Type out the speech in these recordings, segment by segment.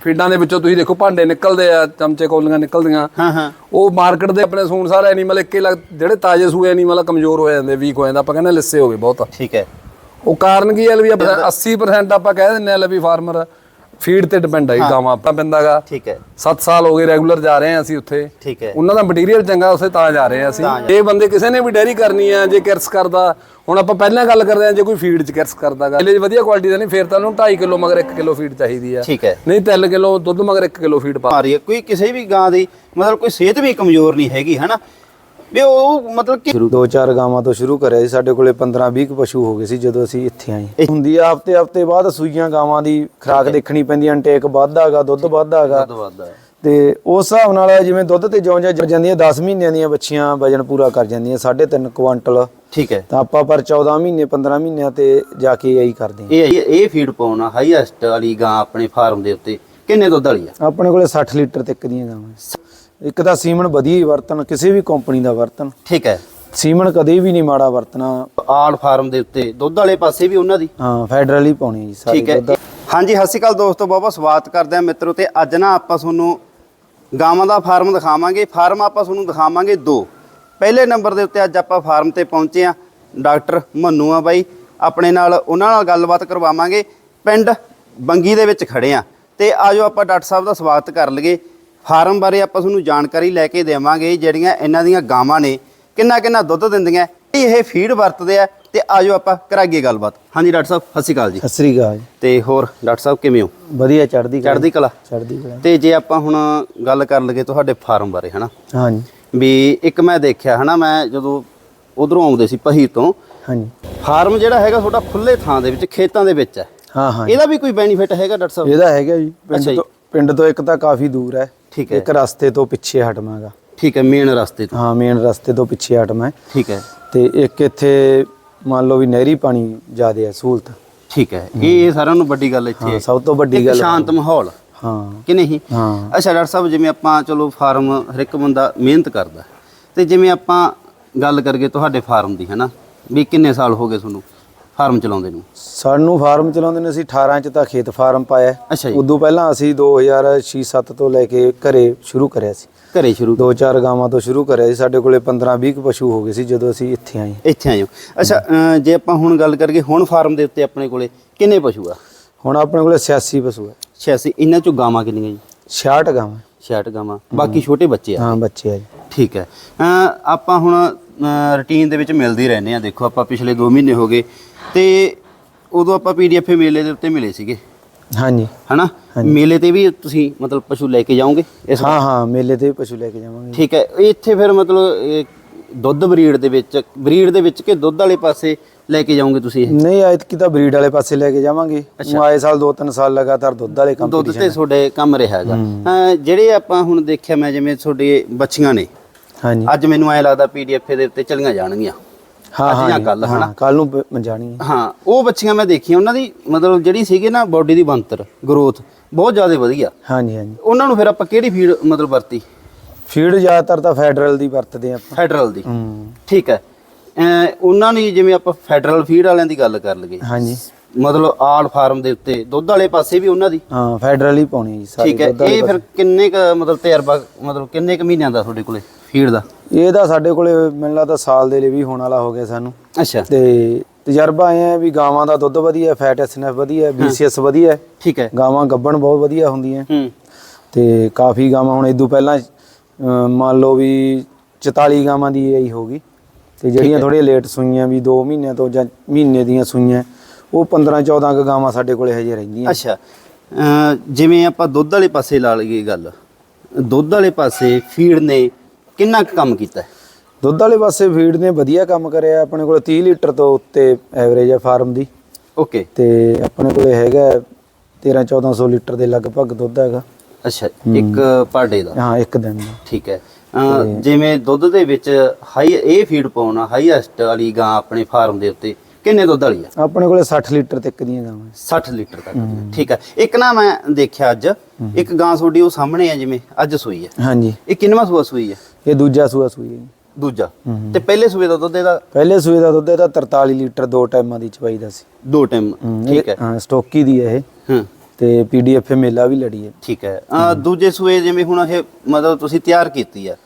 ਫੀਡਾਂ ਦੇ ਵਿੱਚੋਂ ਤੁਸੀਂ ਦੇਖੋ ਭਾਂਡੇ ਨਿਕਲਦੇ ਆ ਚਮਚੇ ਕੌਲੀਆਂ ਨਿਕਲਦੀਆਂ। ਹਾਂ ਹਾਂ। ਉਹ ਮਾਰਕੀਟ ਦੇ ਆਪਣੇ ਸੂਣ ਸਾਰਾ ਐਨੀਮਲ ਇੱਕੇ ਲੱਗ ਜਿਹੜੇ ਤਾਜ਼ੇ ਸੂਏ ਐਨੀਮਲ ਕਮਜ਼ੋਰ ਹੋ ਜਾਂਦੇ ਵੀਕ ਹੋ ਜਾਂਦਾ ਆਪਾਂ ਕਹਿੰਦੇ ਲਿੱਸੇ ਹੋ ਗਏ ਬਹੁਤ। ਠੀਕ ਹੈ। ਉਹ ਕਾਰਨ ਕੀ ਹੈ ਵੀ ਆਪਾਂ 80% ਆਪਾਂ ਕਹਿ ਦਿੰਨੇ ਆ ਵੀ ਫਾਰਮਰ ਫੀਡ ਤੇ ਡਿਪੈਂਡ ਹੈ। ਗਾਵਾਂ ਆਪਾਂ ਪੈਂਦਾਗਾ ਠੀਕ ਹੈ। 7 ਸਾਲ ਹੋ ਗਏ ਰੈਗੂਲਰ ਜਾ ਰਹੇ ਆ ਅਸੀਂ ਉੱਥੇ। ਠੀਕ ਹੈ। ਉਹਨਾਂ ਦਾ ਮਟੀਰੀਅਲ ਚੰਗਾ ਉਸੇ ਤਾਂ ਜਾ ਰਹੇ ਆ ਅਸੀਂ। ਇਹ ਬੰਦੇ ਕਿਸੇ ਨੇ ਵੀ ਡੈਰੀ ਕਰਨੀ ਆ ਜੇ ਕਿਰਸ ਕਰਦਾ ਹੁਣ ਆਪਾਂ ਪਹਿਲਾਂ ਗੱਲ ਕਰਦੇ ਆ ਜੇ ਕੋਈ ਫੀਡ ਚ ਕਿਰਸ ਕਰਦਾਗਾ ਜੇ ਵਧੀਆ ਕੁਆਲਿਟੀ ਦਾ ਨਹੀਂ ਫੇਰ ਤਾਂ ਉਹਨੂੰ 2.5 ਕਿਲੋ ਮਗਰ 1 ਕਿਲੋ ਫੀਡ ਚਾਹੀਦੀ ਆ। ਠੀਕ ਹੈ। ਨਹੀਂ 3 ਕਿਲੋ ਦੁੱਧ ਮਗਰ 1 ਕਿਲੋ ਫੀਡ ਪਾ। ਰਹੀ ਹੈ। ਕੋਈ ਕਿਸੇ ਵੀ ਗਾਂ ਦੀ ਮਤਲਬ ਕੋਈ ਸਿਹਤ ਵੀ ਕਮਜ਼ੋਰ ਨਹੀਂ ਹੈਗੀ ਹਨਾ? ਵੀ ਉਹ ਮਤਲਬ ਕਿ ਦੋ ਚਾਰ ਗਾਵਾਂ ਤੋਂ ਸ਼ੁਰੂ ਕਰਿਆ ਸੀ। ਸਾਡੇ ਕੋਲੇ 15 20 ਕੁ ਪਸ਼ੂ ਹੋ ਗਏ ਸੀ ਜਦੋਂ ਅਸੀਂ ਇੱਥੇ ਆਏ। ਹੁੰਦੀ ਆ ਹਫ਼ਤੇ ਹਫ਼ਤੇ ਬਾਅਦ ਸੂਈਆਂ ਗਾਵਾਂ ਦੀ ਖਰਾਕ ਦੇਖਣੀ ਪੈਂਦੀ ਇਨਟੇਕ ਵੱਧਦਾ ਹੈਗਾ ਦੁੱਧ ਵੱਧਦਾ ਹੈਗਾ ਵੱਧਦਾ ਤੇ ਉਸ ਹਿਸਾਬ ਨਾਲ ਜਿਵੇਂ ਦੁੱਧ ਤੇ ਜਿਉਂ ਜਿਉਂ ਜਾਂਦੀਆਂ 10 ਮਹੀਨਿਆਂ ਦੀਆਂ ਬੱਚੀਆਂ ਵਜਨ ਪੂਰਾ ਕਰ ਜਾਂਦੀਆਂ 3.5 ਕੁਆਂਟਲ। ਠੀਕ ਹੈ। ਤਾਂ ਆਪਾਂ ਪਰ 14 ਮਹੀਨੇ 15 ਮਹੀਨਿਆਂ ਤੇ ਜਾ ਕੇ ਇਹੀ ਕਰਦੇ ਇਹ ਇਹ ਫੀਡ ਪਾਉਣਾ ਹਾਈਐਸਟ ਵਾਲੀ ਗਾਂ ਆਪਣੇ ਫਾਰਮ ਦੇ ਉੱਤੇ। ਕਿੰਨੇ ਦੁੱਧ ਵਾਲੀ ਆ? ਆਪਣੇ ਕੋਲੇ 60 ਲੀਟਰ ਤੱਕ ਦੀਆਂ ਗਾਵਾਂ। ਇੱਕ ਤਾਂ ਸੀਮਨ ਵਧੀਆ ਹੀ ਵਰਤਣ ਕਿਸੇ ਵੀ ਕੰਪਨੀ ਦਾ ਵਰਤਣ। ਠੀਕ ਹੈ। ਸੀਮਨ ਕਦੇ ਵੀ ਨਹੀਂ ਮਾੜਾ ਵਰਤਣਾ। ਆਲ ਫਾਰਮ ਦੇ ਉੱਤੇ ਦੁੱਧ ਵਾਲੇ ਪਾਸੇ ਵੀ ਉਹਨਾਂ ਦੀ। ਹਾਂ ਫੈਡਰਲ ਹੀ ਪਾਉਣੀ ਜੀ ਸਾਰੇ ਠੀਕ ਹੈ। ਦੁੱਧ। ਹਾਂਜੀ ਸਤਿ ਸ਼੍ਰੀ ਅਕਾਲ ਦੋਸਤੋ ਬਹੁਤ ਬਹੁਤ ਸਵਾਗਤ ਕਰਦੇ ਆ ਮਿੱਤਰੋ ਤੇ ਅੱਜ ਨਾ ਆਪਾਂ ਤੁਹਾਨੂੰ ਗਾਵਾਂ ਦਾ ਫਾਰਮ ਦਿਖਾਵਾਂਗੇ। ਫਾਰਮ ਆਪਾਂ ਤੁਹਾਨੂੰ ਦਿਖਾਵਾਂਗੇ ਦੋ। ਪਹਿਲੇ ਨੰਬਰ ਦੇ ਉੱਤੇ ਅੱਜ ਆਪਾਂ ਫਾਰਮ ਤੇ ਪਹੁੰਚੇ ਆ ਡਾਕਟਰ ਮੰਨੂ ਆ ਬਾਈ ਆਪਣੇ ਨਾਲ ਉਹਨਾਂ ਨਾਲ ਗੱਲਬਾਤ ਕਰਵਾਵਾਂਗੇ। ਪਿੰਡ ਬੰਗੀ ਦੇ ਵਿੱਚ ਖੜੇ ਆ ਤੇ ਆਜੋ ਆਪਾਂ ਡਾਕਟਰ ਸਾਹਿਬ ਦਾ ਸਵਾਗਤ ਕਰ ਲਈਏ। ਫਾਰਮ ਬਾਰੇ ਆਪਾਂ ਤੁਹਾਨੂੰ ਜਾਣਕਾਰੀ ਲੈ ਕੇ ਦੇਵਾਂਗੇ ਜਿਹੜੀਆਂ ਇਹਨਾਂ ਦੀਆਂ ਗਾਵਾਂ ਨੇ ਕਿੰਨਾ ਕਿੰਨਾ ਦੁੱਧ ਦਿੰਦੀਆਂ ਇਹ ਫੀਡ ਵਰਤਦੇ ਆ ਤੇ ਆਜੋ ਆਪਾਂ ਕਰਾਂਗੇ ਗੱਲਬਾਤ। ਹਾਂਜੀ ਡਾਕਟਰ ਸਾਹਿਬ ਸਤਿ ਸ਼੍ਰੀ ਅਕਾਲ ਜੀ। ਸਤਿ ਸ੍ਰੀ ਅਕਾਲ ਜੀ। ਤੇ ਹੋਰ ਡਾਕਟਰ ਸਾਹਿਬ ਕਿਵੇਂ ਹੋ? ਵਧੀਆ ਚੜਦੀ ਚੜ੍ਹਦੀ ਕਲਾ। ਚੜਦੀ ਕਲਾ। ਤੇ ਜੇ ਆਪਾਂ ਹੁਣ ਗੱਲ ਕਰ ਲਈਏ ਤੁਹਾਡੇ ਫਾਰਮ ਬਾਰੇ ਹਨਾ? ਹਾਂਜੀ। ਵੀ ਇੱਕ ਮੈਂ ਦੇਖਿਆ ਹਨਾ ਮੈਂ ਜਦੋਂ ਉਧਰੋਂ ਆਉਂਦੇ ਸੀ ਪਹੀ ਤੋਂ ਹਾਂਜੀ। ਫਾਰਮ ਜਿਹੜਾ ਹੈਗਾ ਤੁਹਾਡਾ ਖੁੱਲੇ ਥਾਂ ਦੇ ਵਿੱਚ ਖੇਤਾਂ ਦੇ ਵਿੱਚ ਹੈ। ਹਾਂ ਹਾਂ। ਇਹਦਾ ਵੀ ਕੋਈ ਬੈਨੀਫਿਟ ਹੈਗਾ ਡਾਕਟਰ ਸਾਹਿਬ? ਇਹਦਾ ਹੈਗਾ ਜੀ। ਪਿੰਡ। ਤੋਂ ਪਿੰਡ ਤੋਂ ਇੱਕ ਤਾਂ ਕਾਫੀ ਦੂਰ ਹੈ। ਠੀਕ ਹੈ। ਇੱਕ ਰਸਤੇ ਤੋਂ ਪਿੱਛੇ ਹਟਵਾਂਗਾ ਠੀਕ ਹੈ ਮੇਨ ਰਸਤੇ ਤੋਂ। ਹਾਂ ਮੇਨ ਰਸਤੇ ਤੋਂ ਪਿੱਛੇ ਹਟਵਾਂ ਠੀਕ ਹੈ। ਤੇ ਇੱਕ ਇੱਥੇ ਮੰਨ ਲਓ ਵੀ ਨਹਿਰੀ ਪਾਣੀ ਜ਼ਿਆਦੇ ਹੈ ਸਹੂਲਤ। ਠੀਕ ਹੈ। ਇਹ ਸਾਰਿਆਂ ਨੂੰ ਵੱਡੀ ਗੱਲ ਇੱਥੇ ਹਾਂ ਸਭ ਤੋਂ ਵੱਡੀ ਗੱਲ ਸ਼ਾਂਤ ਮਾਹੌਲ ਹਾਂ। ਕਿ ਨਹੀਂ? ਹਾਂ। ਅੱਛਾ ਡਾਕਟਰ ਸਾਹਿਬ ਜਿਵੇਂ ਆਪਾਂ ਚਲੋ ਫਾਰਮ ਹਰ ਇੱਕ ਬੰਦਾ ਮਿਹਨਤ ਕਰਦਾ ਤੇ ਜਿਵੇਂ ਆਪਾਂ ਗੱਲ ਕਰਗੇ ਤੁਹਾਡੇ ਫਾਰਮ ਦੀ ਹਨਾ ਵੀ ਕਿੰਨੇ ਸਾਲ ਹੋ ਗਏ ਤੁਹਾਨੂੰ? ਫਾਰਮ ਚਲਾਉਂਦੇ ਨੂੰ? ਸਾਨੂੰ ਫਾਰਮ ਚਲਾਉਂਦੇ ਨੇ ਅਸੀਂ 18 ਚ ਤਾਂ ਖੇਤ ਫਾਰਮ ਪਾਇਆ। ਅੱਛਾ ਜੀ। ਉਦੋਂ ਪਹਿਲਾਂ ਅਸੀਂ 2006-7 ਤੋਂ ਲੈ ਕੇ ਘਰੇ ਸ਼ੁਰੂ ਕਰਿਆ ਸੀ। ਘਰੇ ਸ਼ੁਰੂ ਦੋ ਚਾਰ ਗਾਵਾਂ ਤੋਂ ਸ਼ੁਰੂ ਕਰਿਆ ਸੀ। ਸਾਡੇ ਕੋਲੇ 15-20 ਕੁ ਪਸ਼ੂ ਹੋ ਗਏ ਸੀ ਜਦੋਂ ਅਸੀਂ ਇੱਥੇ ਆਏ। ਇੱਥੇ ਆਇਓ ਅੱਛਾ ਜੇ ਆਪਾਂ ਹੁਣ ਗੱਲ ਕਰੀਏ ਹੁਣ ਫਾਰਮ ਦੇ ਉੱਤੇ ਆਪਣੇ ਕੋਲੇ ਕਿੰਨੇ ਪਸ਼ੂ ਆ? ਹੁਣ ਆਪਣੇ ਕੋਲੇ 86 ਪਸ਼ੂ ਹੈ 86 ਇਹਨਾਂ ਚੋਂ ਗਾਵਾਂ ਕਿੰਨੀਆਂ ਜੀ? 66 ਗਾਵਾਂ। 66 ਗਾਵਾਂ। ਬਾਕੀ ਛੋਟੇ ਬੱਚੇ ਆ। ਹਾਂ ਬੱਚੇ ਆ ਜੀ। ਠੀਕ ਹੈ। ਆਪਾਂ ਹੁਣ ਰੁਟੀਨ ਦੇ ਵਿੱਚ ਮਿਲਦੇ ਰਹਿੰਦੇ ਆ ਦੇਖੋ ਆਪਾਂ ਪਿਛਲੇ 2 ਮਹੀਨੇ ਹੋ ਗਏ। ਤੇ ਉਦੋਂ ਆਪਾਂ ਪੀਡੀਐਫ ਮੇਲੇ ਦੇ ਉੱਤੇ ਮਿਲੇ ਸੀਗੇ। ਹਾਂਜੀ। ਹਨਾ? ਮੇਲੇ ਤੇ ਵੀ ਤੁਸੀਂ ਮਤਲਬ ਪਸ਼ੂ ਲੈ ਕੇ ਜਾਓਗੇ? ਇਸ ਹਾਂ ਹਾਂ ਮੇਲੇ ਤੇ ਵੀ ਪਸ਼ੂ ਲੈ ਕੇ ਜਾਵਾਂਗੇ। ਠੀਕ ਹੈ। ਇੱਥੇ ਫਿਰ ਮਤਲਬ ਦੁੱਧ ਬਰੀਡ ਦੇ ਵਿੱਚ ਬਰੀਡ ਦੇ ਵਿੱਚ ਕਿ ਦੁੱਧ ਵਾਲੇ ਪਾਸੇ ਲੈ ਕੇ ਜਾਓਗੇ ਤੁਸੀਂ ਨਹੀਂ ਐਤਕੀ ਤਾਂ ਬਰੀਡ ਵਾਲੇ ਪਾਸੇ ਲੈ ਕੇ ਜਾਵਾਂਗੇ। ਆਏ ਸਾਲ 2-3 ਸਾਲ ਲਗਾਤਾਰ ਦੁੱਧ ਵਾਲੇ ਕੰਮ ਦੁੱਧ ਤੇ ਤੁਹਾਡੇ ਕੰਮ ਰਿਹਾ ਹੈਗਾ। ਜਿਹੜੇ ਆਪਾਂ ਹੁਣ ਦੇਖਿਆ ਮੈਂ ਜਿਵੇਂ ਤੁਹਾਡੇ ਬੱਚੀਆਂ ਨੇ ਹਾਂਜੀ। ਅੱਜ ਮੈਨੂੰ ਐ ਲੱਗਦਾ ਪੀਡੀਐਫ ਦੇ ਉੱਤੇ ਚਲੀਆਂ ਜਾਣਗੀਆਂ। ਅੱਜ ਜਾਂ ਹਨਾ? ਕੱਲ ਨੂੰ ਪ- ਹੈ। ਹਾਂ ਉਹ ਬੱਚੀਆਂ ਮੈਂ ਦੇਖੀਆਂ ਉਹਨਾਂ ਦੀ ਮਤਲਬ ਜਿਹੜੀ ਸੀਗੀ ਨਾ ਬਾਡੀ ਦੀ ਬਣਤਰ ਗਰੋਥ ਬਹੁਤ ਜ਼ਿਆਦਾ ਵਧੀਆ। ਹਾਂਜੀ ਹਾਂਜੀ। ਉਹਨਾਂ ਨੂੰ ਫਿਰ ਆਪਾਂ ਕਿਹੜੀ ਫੀਡ ਮਤਲਬ ਵਰਤੀ? ਫੀਡ ਜ਼ਿਆਦਾਤਰ ਤਾਂ ਫੈਡਰਲ ਦੀ ਵਰਤਦੇ ਆਪਾਂ। ਫੈਡਰਲ ਦੀ। ਹੂੰ। ਠੀਕ ਹੈ। ਉਹਨਾਂ ਨੇ ਜਿਵੇਂ ਆਪਾਂ ਫੈਡਰਲ ਫੀਡ ਵਾਲਿਆਂ ਦੀ ਗੱਲ ਕਰ ਲਈਏ। ਹਾਂਜੀ। ਮਤਲਬ ਆਲ ਫਾਰਮ ਦੇ ਉੱਤੇ ਦੁੱਧ ਵਾਲੇ ਪਾਸੇ ਵੀ ਉਹਨਾਂ ਦੀ। ਹਾਂ ਫੈਡਰਲ ਹੀ ਪਾਉਣੀ ਜੀ ਸਾਰੀ ਠੀਕ ਹੈ ਇਹ ਫਿਰ ਕਿੰਨੇ ਕ ਮਤਲਬ ਤਜਰਬਾ ਮਤਲਬ ਕਿੰਨੇ ਕ ਮਹੀਨਿਆਂ ਦਾ ਤੁਹਾਡੇ ਕੋਲੇ? ਫੀਡ ਦਾ। ਇਹਦਾ ਸਾਡੇ ਕੋਲੇ ਮੈਨੂੰ ਲੱਗਦਾ ਸਾਲ ਦੇ ਲਈ ਵੀ ਹੋਣ ਵਾਲਾ ਹੋ ਗਿਆ ਸਾਨੂੰ। ਅੱਛਾ। ਤੇ ਤਜਰਬਾ ਹੈ ਵੀ ਗਾਵਾਂ ਦਾ ਦੁੱਧ ਵਧੀਆ ਫੈਟ ਐਸਐਨਐਫ ਵਧੀਆ ਬੀਸੀਐਸ ਵਧੀਆ ਠੀਕ ਹੈ। ਗਾਵਾਂ ਗੱਬਣ ਬਹੁਤ ਵਧੀਆ ਹੁੰਦੀਆਂ ਹੂੰ। ਤੇ ਕਾਫੀ ਗਾਵਾਂ ਹੁਣ ਇਦੋਂ ਪਹਿਲਾਂ ਮੰਨ ਲਓ ਵੀ 44 ਗਾਵਾਂ ਦੀ ਆਈ ਹੋਗੀ ਤੇ ਜਿਹੜੀਆਂ ਥੋੜ੍ਹੀਆਂ ਲੇਟ ਸੂਈਆਂ ਵੀ 2 ਮਹੀਨਿਆਂ ਤੋਂ ਜਾਂ ਮਹੀਨੇ ਦੀਆਂ ਸੂਈਆਂ ਉਹ 15 14 ਕੁ ਗਾਵਾਂ ਸਾਡੇ ਕੋਲੇ ਹਜੇ ਰਹਿੰਦੀਆਂ। ਅੱਛਾ। ਜਿਵੇਂ ਆਪਾਂ ਦੁੱਧ ਵਾਲੇ ਪਾਸੇ ਲਾ ਲਈਏ ਗੱਲ। ਦੁੱਧ ਵਾਲੇ ਪਾਸੇ ਫੀਡ ਨੇ ਕਿੰਨਾ ਕੁ ਕੰਮ ਕੀਤਾ ਹੈ? ਦੁੱਧ ਵਾਲੇ ਪਾਸੇ ਫੀਡ ਨੇ ਵਧੀਆ ਕੰਮ ਕਰਿਆ ਆਪਣੇ ਕੋਲ 30 ਲੀਟਰ ਤੋਂ ਉੱਤੇ ਐਵਰੇਜ ਹੈ ਫਾਰਮ ਦੀ। ਓਕੇ ਤੇ ਆਪਣੇ ਕੋਲੇ ਹੈਗਾ 13 1400 ਲੀਟਰ ਦੇ ਲਗਭਗ ਦੁੱਧ ਹੈਗਾ। ਅੱਛਾ ਇੱਕ ਪਰ ਡੇ ਦਾ? ਹਾਂ ਇੱਕ ਦਿਨ ਦਾ। ਠੀਕ ਹੈ। ਅਹ ਜਿਵੇਂ ਦੁੱਧ ਦੇ ਵਿੱਚ ਹਾਈ ਇਹ ਫੀਡ ਪਾਉਣਾ ਹਾਈਐਸਟ ਵਾਲੀ ਗਾਂ ਆਪਣੇ ਫਾਰਮ ਦੇ ਉੱਤੇ ਕਿੰਨੇ ਦੁੱਧ ਵਾਲੀ ਆ? ਆਪਣੇ ਕੋਲੇ 60 ਲੀਟਰ ਤੱਕ ਦੀਆਂ ਗਾਵਾਂ 60 ਲੀਟਰ ਤੱਕ ਠੀਕ ਹੈ। ਇੱਕ ਨਾ ਮੈਂ ਦੇਖਿਆ ਅੱਜ ਇੱਕ ਗਾਂ ਤੁਹਾਡੀ ਉਹ ਸਾਹਮਣੇ ਆ ਜਿਵੇਂ ਅੱਜ ਸੂਈ ਹੈ। ਹਾਂਜੀ। ਇਹ ਕਿੰਨਵਾਂ ਸੂਆ ਸੂਈ ਹੈ? ਇਹ ਦੂਜਾ ਸੂਆ ਸੂਈ ਹੈ ਜੀ। ਦੂਜਾ। ਤੇ ਪਹਿਲੇ ਸੂਏ ਦਾ ਦੁੱਧ ਇਹਦਾ? ਪਹਿਲੇ ਸੂਏ ਦਾ ਦੁੱਧ ਇਹਦਾ 43 ਲੀਟਰ ਦੋ ਟਾਈਮਾਂ ਦੀ ਚਵਾਈ ਦਾ ਸੀ। ਦੋ ਟਾਈਮ ਠੀਕ ਹੈ। ਹਾਂ ਸਟੋਕੀ ਦੀ ਹੈ ਇਹ। ਹਾਂ। ਤੇ ਪੀਡੀਐਫ ਮੇਲਾ ਵੀ ਲੜੀ ਹੈ। ਠੀਕ ਹੈ। ਅਹ ਦੂਜੇ ਸੂਏ ਜਿਵੇਂ ਹੁਣ ਇਹ ਮਤਲਬ ਤੁਸੀਂ ਤਿਆਰ ਕੀਤੀ ਆ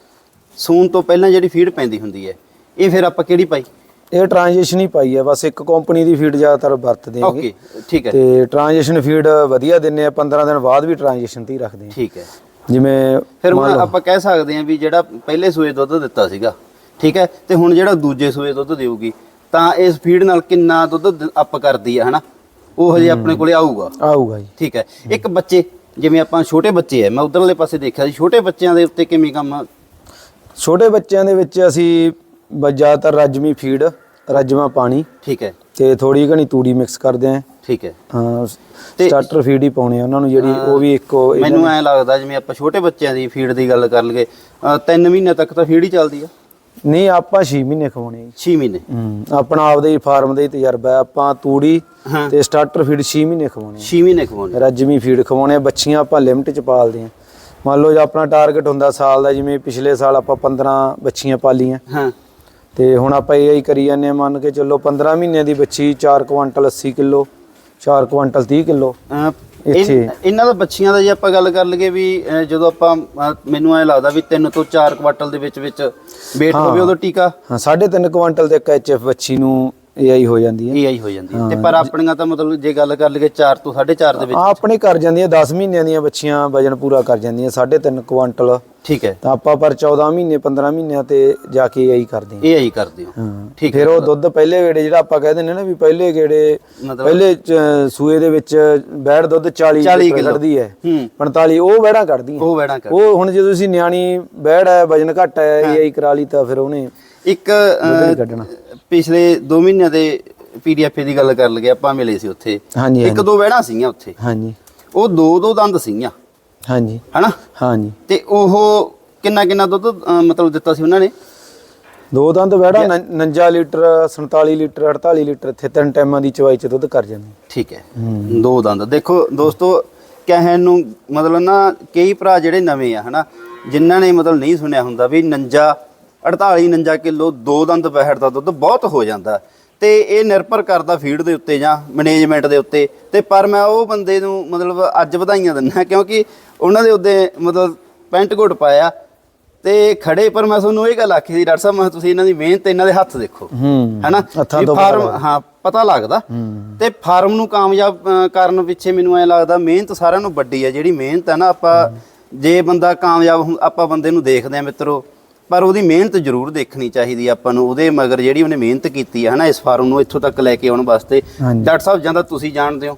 ਸੂਣ ਤੋਂ ਪਹਿਲਾਂ ਜਿਹੜੀ ਫੀਡ ਪੈਂਦੀ ਹੁੰਦੀ ਹੈ ਇਹ ਫਿਰ ਆਪਾਂ ਕਿਹੜੀ ਪਾਈ? ਇਹ ਟ੍ਰਾਂਜੀਸ਼ਨ ਹੀ ਪਾਈ ਹੈ ਬਸ ਇੱਕ ਕੰਪਨੀ ਦੀ ਫੀਡ ਜ਼ਿਆਦਾਤਰ ਵਰਤਦੇ ਹੈਗੇ। ਓਕੇ ਠੀਕ ਹੈ। ਤੇ ਟ੍ਰਾਂਜੀਸ਼ਨ ਫੀਡ ਵਧੀਆ ਦਿੰਨੇ ਆ 15 ਦਿਨ ਬਾਅਦ ਵੀ ਟ੍ਰਾਂਜੀਸ਼ਨ ਤੇ ਹੀ ਰੱਖਦੇ ਆ। ਠੀਕ ਹੈ। ਜਿਵੇਂ ਫਿਰ ਹੁਣ ਆਪਾਂ ਕਹਿ ਸਕਦੇ ਹਾਂ ਵੀ ਜਿਹੜਾ ਪਹਿਲੇ ਸੂਏ ਦੁੱਧ ਦਿੱਤਾ ਸੀਗਾ ਠੀਕ ਹੈ? ਤੇ ਹੁਣ ਜਿਹੜਾ ਦੂਜੇ ਸੂਏ ਦੁੱਧ ਦੇਊਗੀ ਤਾਂ ਇਸ ਫੀਡ ਨਾਲ ਕਿੰਨਾ ਦੁੱਧ ਅਪ ਕਰਦੀ ਆ ਹਨਾ? ਉਹ ਹਜੇ ਆਪਣੇ ਕੋਲੇ ਆਊਗਾ। ਆਊਗਾ ਜੀ। ਠੀਕ ਹੈ। ਇੱਕ ਬੱਚੇ ਜਿਵੇਂ ਆਪਾਂ ਛੋਟੇ ਬੱਚੇ ਐ ਮੈਂ ਉਧਰਲੇ ਪਾਸੇ ਦੇਖਿਆ ਸੀ ਛੋਟੇ ਬੱਚਿਆਂ ਦੇ ਉੱਤੇ ਕਿਵੇਂ ਕੰਮ ਛੋਟੇ ਬੱਚਿਆਂ ਦੇ ਵਿੱਚ ਅਸੀਂ ਜ਼ਿਆਦਾਤਰ ਰਜਮੀ ਫੀਡ ਰਜਮਾ ਪਾਣੀ ਠੀਕ ਹੈ। ਤੇ ਥੋੜੀ ਘਣੀ ਤੂੜੀ ਮਿਕਸ ਕਰਦੇ ਆ ਠੀਕ ਹੈ। ਹਾਂ ਸਟਾਰਟਰ ਫੀਡ ਹੀ ਪਾਉਣੇ ਆ ਉਹਨਾਂ ਨੂੰ ਜਿਹੜੀ ਉਹ ਵੀ ਇੱਕੋ ਮੈਨੂੰ ਐ ਲੱਗਦਾ ਜਿਵੇਂ ਆਪਾਂ ਛੋਟੇ ਬੱਚਿਆਂ ਦੀ ਫੀਡ ਦੀ ਗੱਲ ਕਰ ਲਈਏ 3 ਮਹੀਨੇ ਤੱਕ ਤਾਂ ਫੀਡ ਹੀ ਚੱਲਦੀ ਆ। ਨਹੀਂ ਆਪਾਂ 6 ਮਹੀਨੇ ਖਵਾਉਣੇ ਜੀ। 6 ਮਹੀਨੇ। ਹੂੰ ਆਪਣਾ ਆਪਦੇ ਹੀ ਫਾਰਮ ਦਾ ਹੀ ਤਜਰਬਾ ਹੈ ਆਪਾਂ ਤੂੜੀ ਤੇ ਸਟਾਰਟਰ ਫੀਡ 6 ਮਹੀਨੇ ਖਵਾਉਣੇ 6 ਮਹੀਨੇ ਖਵਾਉਣੇ ਰਜਮੀ ਫੀਡ ਖਵਾਉਣੇ ਬੱਚੀਆਂ ਆਪਾਂ ਲਿਮਟ ਚ ਪਾਲਦੇ ਆ। ਮੰਨ ਲਓ ਜੇ ਆਪਣਾ ਟਾਰਗੇਟ ਹੁੰਦਾ ਸਾਲ ਦਾ ਜਿਵੇਂ ਪਿਛਲੇ ਸਾਲ ਆਪਾਂ 15 ਬੱਚੀਆਂ ਪਾਲੀਆਂ। ਹਾਂ। ਤੇ ਹੁਣ ਆਪਾਂ ਇਹ ਹੀ ਕਰੀ ਜਾਂਦੇ ਆ ਮੰਨ ਕੇ ਚੱਲੋ 15 ਮਹੀਨਿਆਂ ਦੀ ਬੱਚੀ 4 ਕੁਆਂਟਲ 80 ਕਿਲੋ 4 ਕੁਆਂਟਲ 30 ਕਿਲੋ ਇੱਥੇ। ਇਹਨਾਂ ਦਾ ਬੱਚੀਆਂ ਦਾ ਜੇ ਆਪਾਂ ਗੱਲ ਕਰ ਲਈਏ ਵੀ ਜਦੋਂ ਆਪਾਂ ਮੈਨੂੰ ਐ ਲੱਗਦਾ ਵੀ 3 ਤੋਂ 4 ਕੁਆਟਲ ਦੇ ਵਿੱਚ ਵਿੱਚ weight ਹੋਵੇ ਉਦੋਂ ਟੀਕਾ ਹਾਂ 3.5 ਕੁਆਂਟਲ ਤੇ ਇੱਕ ਐਚਐਫ ਬੱਚੀ ਨੂੰ ਏਆਈ ਹੋ ਜਾਂਦੀ ਹੈ। ਏਆਈ ਹੋ ਜਾਂਦੀ ਹੈ। ਤੇ ਪਰ ਆਪਣੀਆਂ ਤਾਂ ਮਤਲਬ ਜੇ ਗੱਲ ਕਰ ਲਈਏ 4 ਤੋਂ 4.5 ਦੇ ਵਿੱਚ ਆ ਆਪਣੇ ਕਰ ਜਾਂਦੀਆਂ 10 ਮਹੀਨਿਆਂ ਦੀਆਂ ਬੱਚੀਆਂ ਵਜਨ ਪੂਰਾ ਕਰ ਜਾਂਦੀਆਂ 3.5 ਕੁਆਂਟਲ। ਠੀਕ ਹੈ। ਤਾਂ ਆਪਾਂ ਪਰ 14 ਮਹੀਨੇ 15 ਮਹੀਨਿਆਂ ਤੇ ਜਾ ਕੇ ਏਆਈ ਕਰਦੇ ਹਾਂ। ਏਆਈ ਕਰਦੇ ਹੋ। ਹਾਂ। ਠੀਕ ਫਿਰ ਉਹ ਦੁੱਧ ਪਹਿਲੇ ਗੇੜੇ ਜਿਹੜਾ ਆਪਾਂ ਕਹਿੰਦੇ ਨੇ ਨਾ ਵੀ ਪਹਿਲੇ ਗੇੜੇ ਪਹਿਲੇ ਸੂਏ ਦੇ ਵਿੱਚ ਬੈੜ ਦੁੱਧ 40 40 ਲੀਟਰ ਕਿਲੋ। ਕੱਢਦੀ ਹੈ। ਹੂੰ। 45 ਉਹ ਬੈੜਾਂ ਕੱਢਦੀਆਂ। ਉਹ ਵੈੜਾਂ ਕਰ ਉਹ ਹੁਣ ਜਦੋਂ ਤੁਸੀਂ ਨਿਆਣੀ ਬੈੜ ਹੈ ਵਜਨ ਘੱਟ ਹੈ ਏਆਈ ਕਰਾ ਲਈ ਤਾਂ ਫਿਰ ਉਹਨੇ ਇੱਕ ਪਿਛਲੇ 2 ਮਹੀਨਿਆਂ ਦੇ ਪੀਡੀਐਫ ਦੀ ਗੱਲ ਕਰ ਲਈਏ ਆਪਾਂ ਮਿਲੇ ਸੀ ਉੱਥੇ। ਹਾਂਜੀ ਇੱਕ ਦੋ ਵੈੜਾਂ ਸੀਗੀਆਂ ਉੱਥੇ। ਹਾਂਜੀ। ਉਹ ਦੋ ਦੋ ਦੰਦ ਸੀਗੀਆਂ। ਹਾਂਜੀ। ਹਨਾ? ਹਾਂਜੀ। ਤੇ ਉਹ ਕਿੰਨਾ ਕਿੰਨਾ ਦੁੱਧ ਮਤਲਬ ਦਿੱਤਾ ਸੀ ਉਹਨਾਂ ਨੇ? ਦੋ ਦੰਦ ਬੈੜਾ 49 ਲੀਟਰ 47 ਲੀਟਰ 48 ਲੀਟਰ ਇੱਥੇ ਤਿੰਨ ਟਾਈਮਾਂ ਦੀ ਚਵਾਈ ਚ ਦੁੱਧ ਕਰ ਜਾਂਦੇ। ਠੀਕ ਹੈ। ਦੋ ਦੰਦ। ਦੇਖੋ ਦੋਸਤੋ ਕਹਿਣ ਨੂੰ ਮਤਲਬ ਨਾ ਕਈ ਭਰਾ ਜਿਹੜੇ ਨਵੇਂ ਆ ਹਨਾ ਜਿਨ੍ਹਾਂ ਨੇ ਮਤਲਬ ਨਹੀਂ ਸੁਣਿਆ ਹੁੰਦਾ ਵੀ ਨੰਜਾ 48 49 ਕਿਲੋ ਦੋ ਦੰਦ ਬਹਿੜ ਦਾ ਦੁੱਧ ਬਹੁਤ ਹੋ ਜਾਂਦਾ। ਤੇ ਇਹ ਨਿਰਭਰ ਕਰਦਾ ਫੀਡ ਦੇ ਉੱਤੇ ਜਾਂ ਮੈਨੇਜਮੈਂਟ ਦੇ ਉੱਤੇ। ਤੇ ਪਰ ਮੈਂ ਉਹ ਬੰਦੇ ਨੂੰ ਮਤਲਬ ਅੱਜ ਵਧਾਈਆਂ ਦਿੰਦਾ ਕਿਉਂਕਿ ਉਹਨਾਂ ਦੇ ਉੱਤੇ ਮਤਲਬ ਪੈਂਟ ਕੋਟ ਪਾਇਆ ਤੇ ਖੜੇ ਪਰ ਮੈਂ ਤੁਹਾਨੂੰ ਇਹ ਗੱਲ ਆਖੀ ਸੀ ਡਾਕਟਰ ਸਾਹਿਬ ਮੈਂ ਤੁਸੀਂ ਇਹਨਾਂ ਦੀ ਮਿਹਨਤ ਇਹਨਾਂ ਦੇ ਹੱਥ ਦੇਖੋ। ਹੂੰ ਹੈਨਾ? ਫਾਰਮ ਹਾਂ ਪਤਾ ਲੱਗਦਾ। ਤੇ ਫਾਰਮ ਨੂੰ ਕਾਮਯਾਬ ਕਰਨ ਪਿੱਛੇ ਮੈਨੂੰ ਐ ਲੱਗਦਾ ਮਿਹਨਤ ਸਾਰਿਆਂ ਨੂੰ ਵੱਡੀ ਹੈ। ਜਿਹੜੀ ਮਿਹਨਤ ਹੈ ਨਾ ਆਪਾਂ ਜੇ ਬੰਦਾ ਕਾਮਯਾਬ ਆਪਾਂ ਬੰਦੇ ਨੂੰ ਦੇਖਦੇ ਆ ਮਿੱਤਰੋ ਪਰ ਉਹਦੀ ਮਿਹਨਤ ਜ਼ਰੂਰ ਦੇਖਣੀ ਚਾਹੀਦੀ ਆਪਾਂ ਨੂੰ ਉਹਦੇ ਮਗਰ ਜਿਹੜੀ ਉਹਨੇ ਮਿਹਨਤ ਕੀਤੀ ਹੈ ਹਨਾ ਇਸ ਫਾਰਮ ਨੂੰ ਇੱਥੋਂ ਤੱਕ ਲੈ ਕੇ ਆਉਣ ਵਾਸਤੇ। ਹਾਂਜੀ। ਡਾਕਟਰ ਸਾਹਿਬ ਜਾਂਦਾ ਤੁਸੀਂ ਜਾਣਦੇ ਹੋ।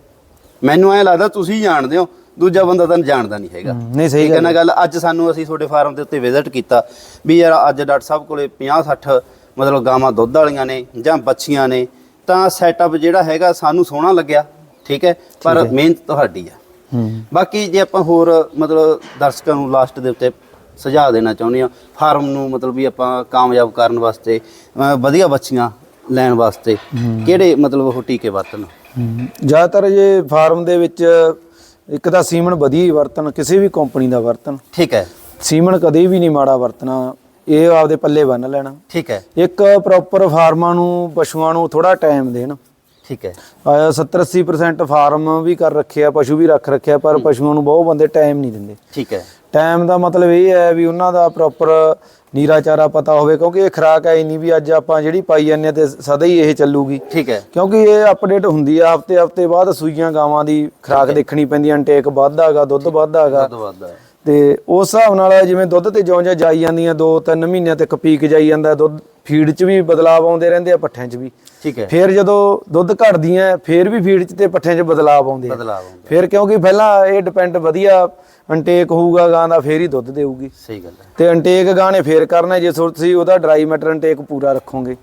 ਮੈਨੂੰ ਐ ਲੱਗਦਾ ਤੁਸੀਂ ਜਾਣਦੇ ਹੋ ਦੂਜਾ ਬੰਦਾ ਤਾਂ ਜਾਣਦਾ ਨਹੀਂ ਹੈਗਾ। ਨਹੀਂ ਸਹੀ ਠੀਕ ਹੈ ਨਾ ਗੱਲ? ਅੱਜ ਸਾਨੂੰ ਅਸੀਂ ਤੁਹਾਡੇ ਫਾਰਮ ਦੇ ਉੱਤੇ ਵਿਜ਼ਿਟ ਕੀਤਾ ਵੀ ਯਾਰ ਅੱਜ ਡਾਕਟਰ ਸਾਹਿਬ ਕੋਲੇ 50 60 ਮਤਲਬ ਗਾਵਾਂ ਦੁੱਧ ਵਾਲੀਆਂ ਨੇ ਜਾਂ ਬੱਚੀਆਂ ਨੇ ਤਾਂ ਸੈਟਅਪ ਜਿਹੜਾ ਹੈਗਾ ਸਾਨੂੰ ਸੋਹਣਾ ਲੱਗਿਆ। ਠੀਕ ਹੈ? ਪਰ ਮਿਹਨਤ ਤੁਹਾਡੀ ਆ। ਹੂੰ। ਬਾਕੀ ਜੇ ਆਪਾਂ ਹੋਰ ਮਤਲਬ ਦਰਸ਼ਕਾਂ ਨੂੰ ਲਾਸਟ ਦੇ ਉੱਤੇ ਸੁਝਾਅ ਦੇਣਾ ਚਾਹੁੰਦੇ ਆ ਫਾਰਮ ਨੂੰ ਮਤਲਬ ਵੀ ਆਪਾਂ ਕਾਮਯਾਬ ਕਰਨ ਵਾਸਤੇ ਅਹ ਵਧੀਆ ਬੱਚੀਆਂ ਲੈਣ ਵਾਸਤੇ ਕਿਹੜੇ ਮਤਲਬ ਉਹ ਟੀਕੇ ਵਰਤਣ? ਹਮ, ਜ਼ਿਆਦਾਤਰ ਜੇ ਫਾਰਮ ਦੇ ਵਿੱਚ ਇੱਕ ਤਾਂ ਸੀਮਨ ਵਧੀਆ ਹੀ ਵਰਤਣ ਕਿਸੇ ਵੀ ਕੰਪਨੀ ਦਾ ਵਰਤਣ। ਠੀਕ ਹੈ। ਸੀਮਨ ਕਦੇ ਵੀ ਨਹੀਂ ਮਾੜਾ ਵਰਤਣਾ ਇਹ ਆਪਦੇ ਪੱਲੇ ਬੰਨ ਲੈਣਾ। ਠੀਕ ਹੈ। ਇੱਕ ਪ੍ਰੋਪਰ ਫਾਰਮਾਂ ਨੂੰ ਪਸ਼ੂਆਂ ਨੂੰ ਥੋੜਾ ਟਾਈਮ ਦੇਣ। ਠੀਕ ਹੈ। ਆਇਆ 70 80% ਫਾਰਮ ਵੀ ਕਰ ਰੱਖਿਆ ਪਸ਼ੂ ਵੀ ਰੱਖ ਰੱਖਿਆ ਪਰ ਪਸ਼ੂਆਂ ਨੂੰ ਬਹੁਤ ਬੰਦੇ ਟਾਈਮ ਨਹੀਂ ਦਿੰਦੇ। ਠੀਕ ਹੈ। ਟਾਈਮ ਦਾ ਮਤਲਬ ਇਹ ਹੈ ਵੀ ਉਹਨਾਂ ਦਾ ਪ੍ਰੋਪਰ ਨੀਰਾ ਚਾਰਾ ਪਤਾ ਹੋਵੇ ਕਿਉਂਕਿ ਇਹ ਖੁਰਾਕ ਹੈ ਨਹੀਂ ਵੀ ਅੱਜ ਆਪਾਂ ਜਿਹੜੀ ਪਾਈ ਜਾਂਦੇ ਤੇ ਸਦਾ ਹੀ ਇਹ ਚੱਲੂਗੀ। ਠੀਕ ਹੈ। ਕਿਉਂਕਿ ਇਹ ਅਪਡੇਟ ਹੁੰਦੀ ਆ ਹਫ਼ਤੇ ਹਫ਼ਤੇ ਬਾਅਦ ਸੂਈਆਂ ਗਾਵਾਂ ਦੀ ਖੁਰਾਕ ਦੇਖਣੀ ਪੈਂਦੀ ਇਨਟੇਕ ਵੱਧਦਾ ਹੈਗਾ ਦੁੱਧ ਵੱਧਦਾ ਹੈਗਾ ਵੱਧ ਵੱਧ ਹੈ। ਤੇ ਉਸ ਹਿਸਾਬ ਨਾਲ ਜਿਵੇਂ ਦੁੱਧ ਤੇ ਜਿਉਂ ਜਿਉਂ ਜਾਈ ਜਾਂਦੀਆਂ 2-3 ਮਹੀਨਿਆਂ ਤੱਕ ਪੀਕ ਜਾਈ ਜਾਂਦਾ ਦੁੱਧ ਫੀਡ 'ਚ ਵੀ ਬਦਲਾਅ ਆਉਂਦੇ ਰਹਿੰਦੇ ਆ ਪੱਠਿਆਂ 'ਚ ਵੀ। ਠੀਕ ਹੈ। ਫਿਰ ਜਦੋਂ ਦੁੱਧ ਘਟਦੀਆਂ ਫਿਰ ਵੀ ਫੀਡ 'ਚ ਤੇ ਪੱਠਿਆਂ 'ਚ ਬਦਲਾਅ ਆਉਂਦੇ ਆ। ਬਦਲਾਅ ਫਿਰ ਕਿਉਂਕਿ ਪਹਿਲਾਂ ਇਹ ਡਿਪੈਂਡ ਵਧੀਆ ਇਨਟੇਕ ਹੋਊਗਾ ਗਾਂ ਦਾ ਫੇਰ ਹੀ ਦੁੱਧ ਦੇਊਗੀ। ਸਹੀ ਗੱਲ ਹੈ। ਤੇ ਇਨਟੇਕ ਗਾਂ ਨੇ ਫੇਰ ਕਰਨਾ ਜੇ ਤੁਸੀਂ ਉਹਦਾ ਡਰਾਈ ਮੈਟਰ ਇਨਟੇਕ ਪੂਰਾ ਰੱਖੋਗੇ।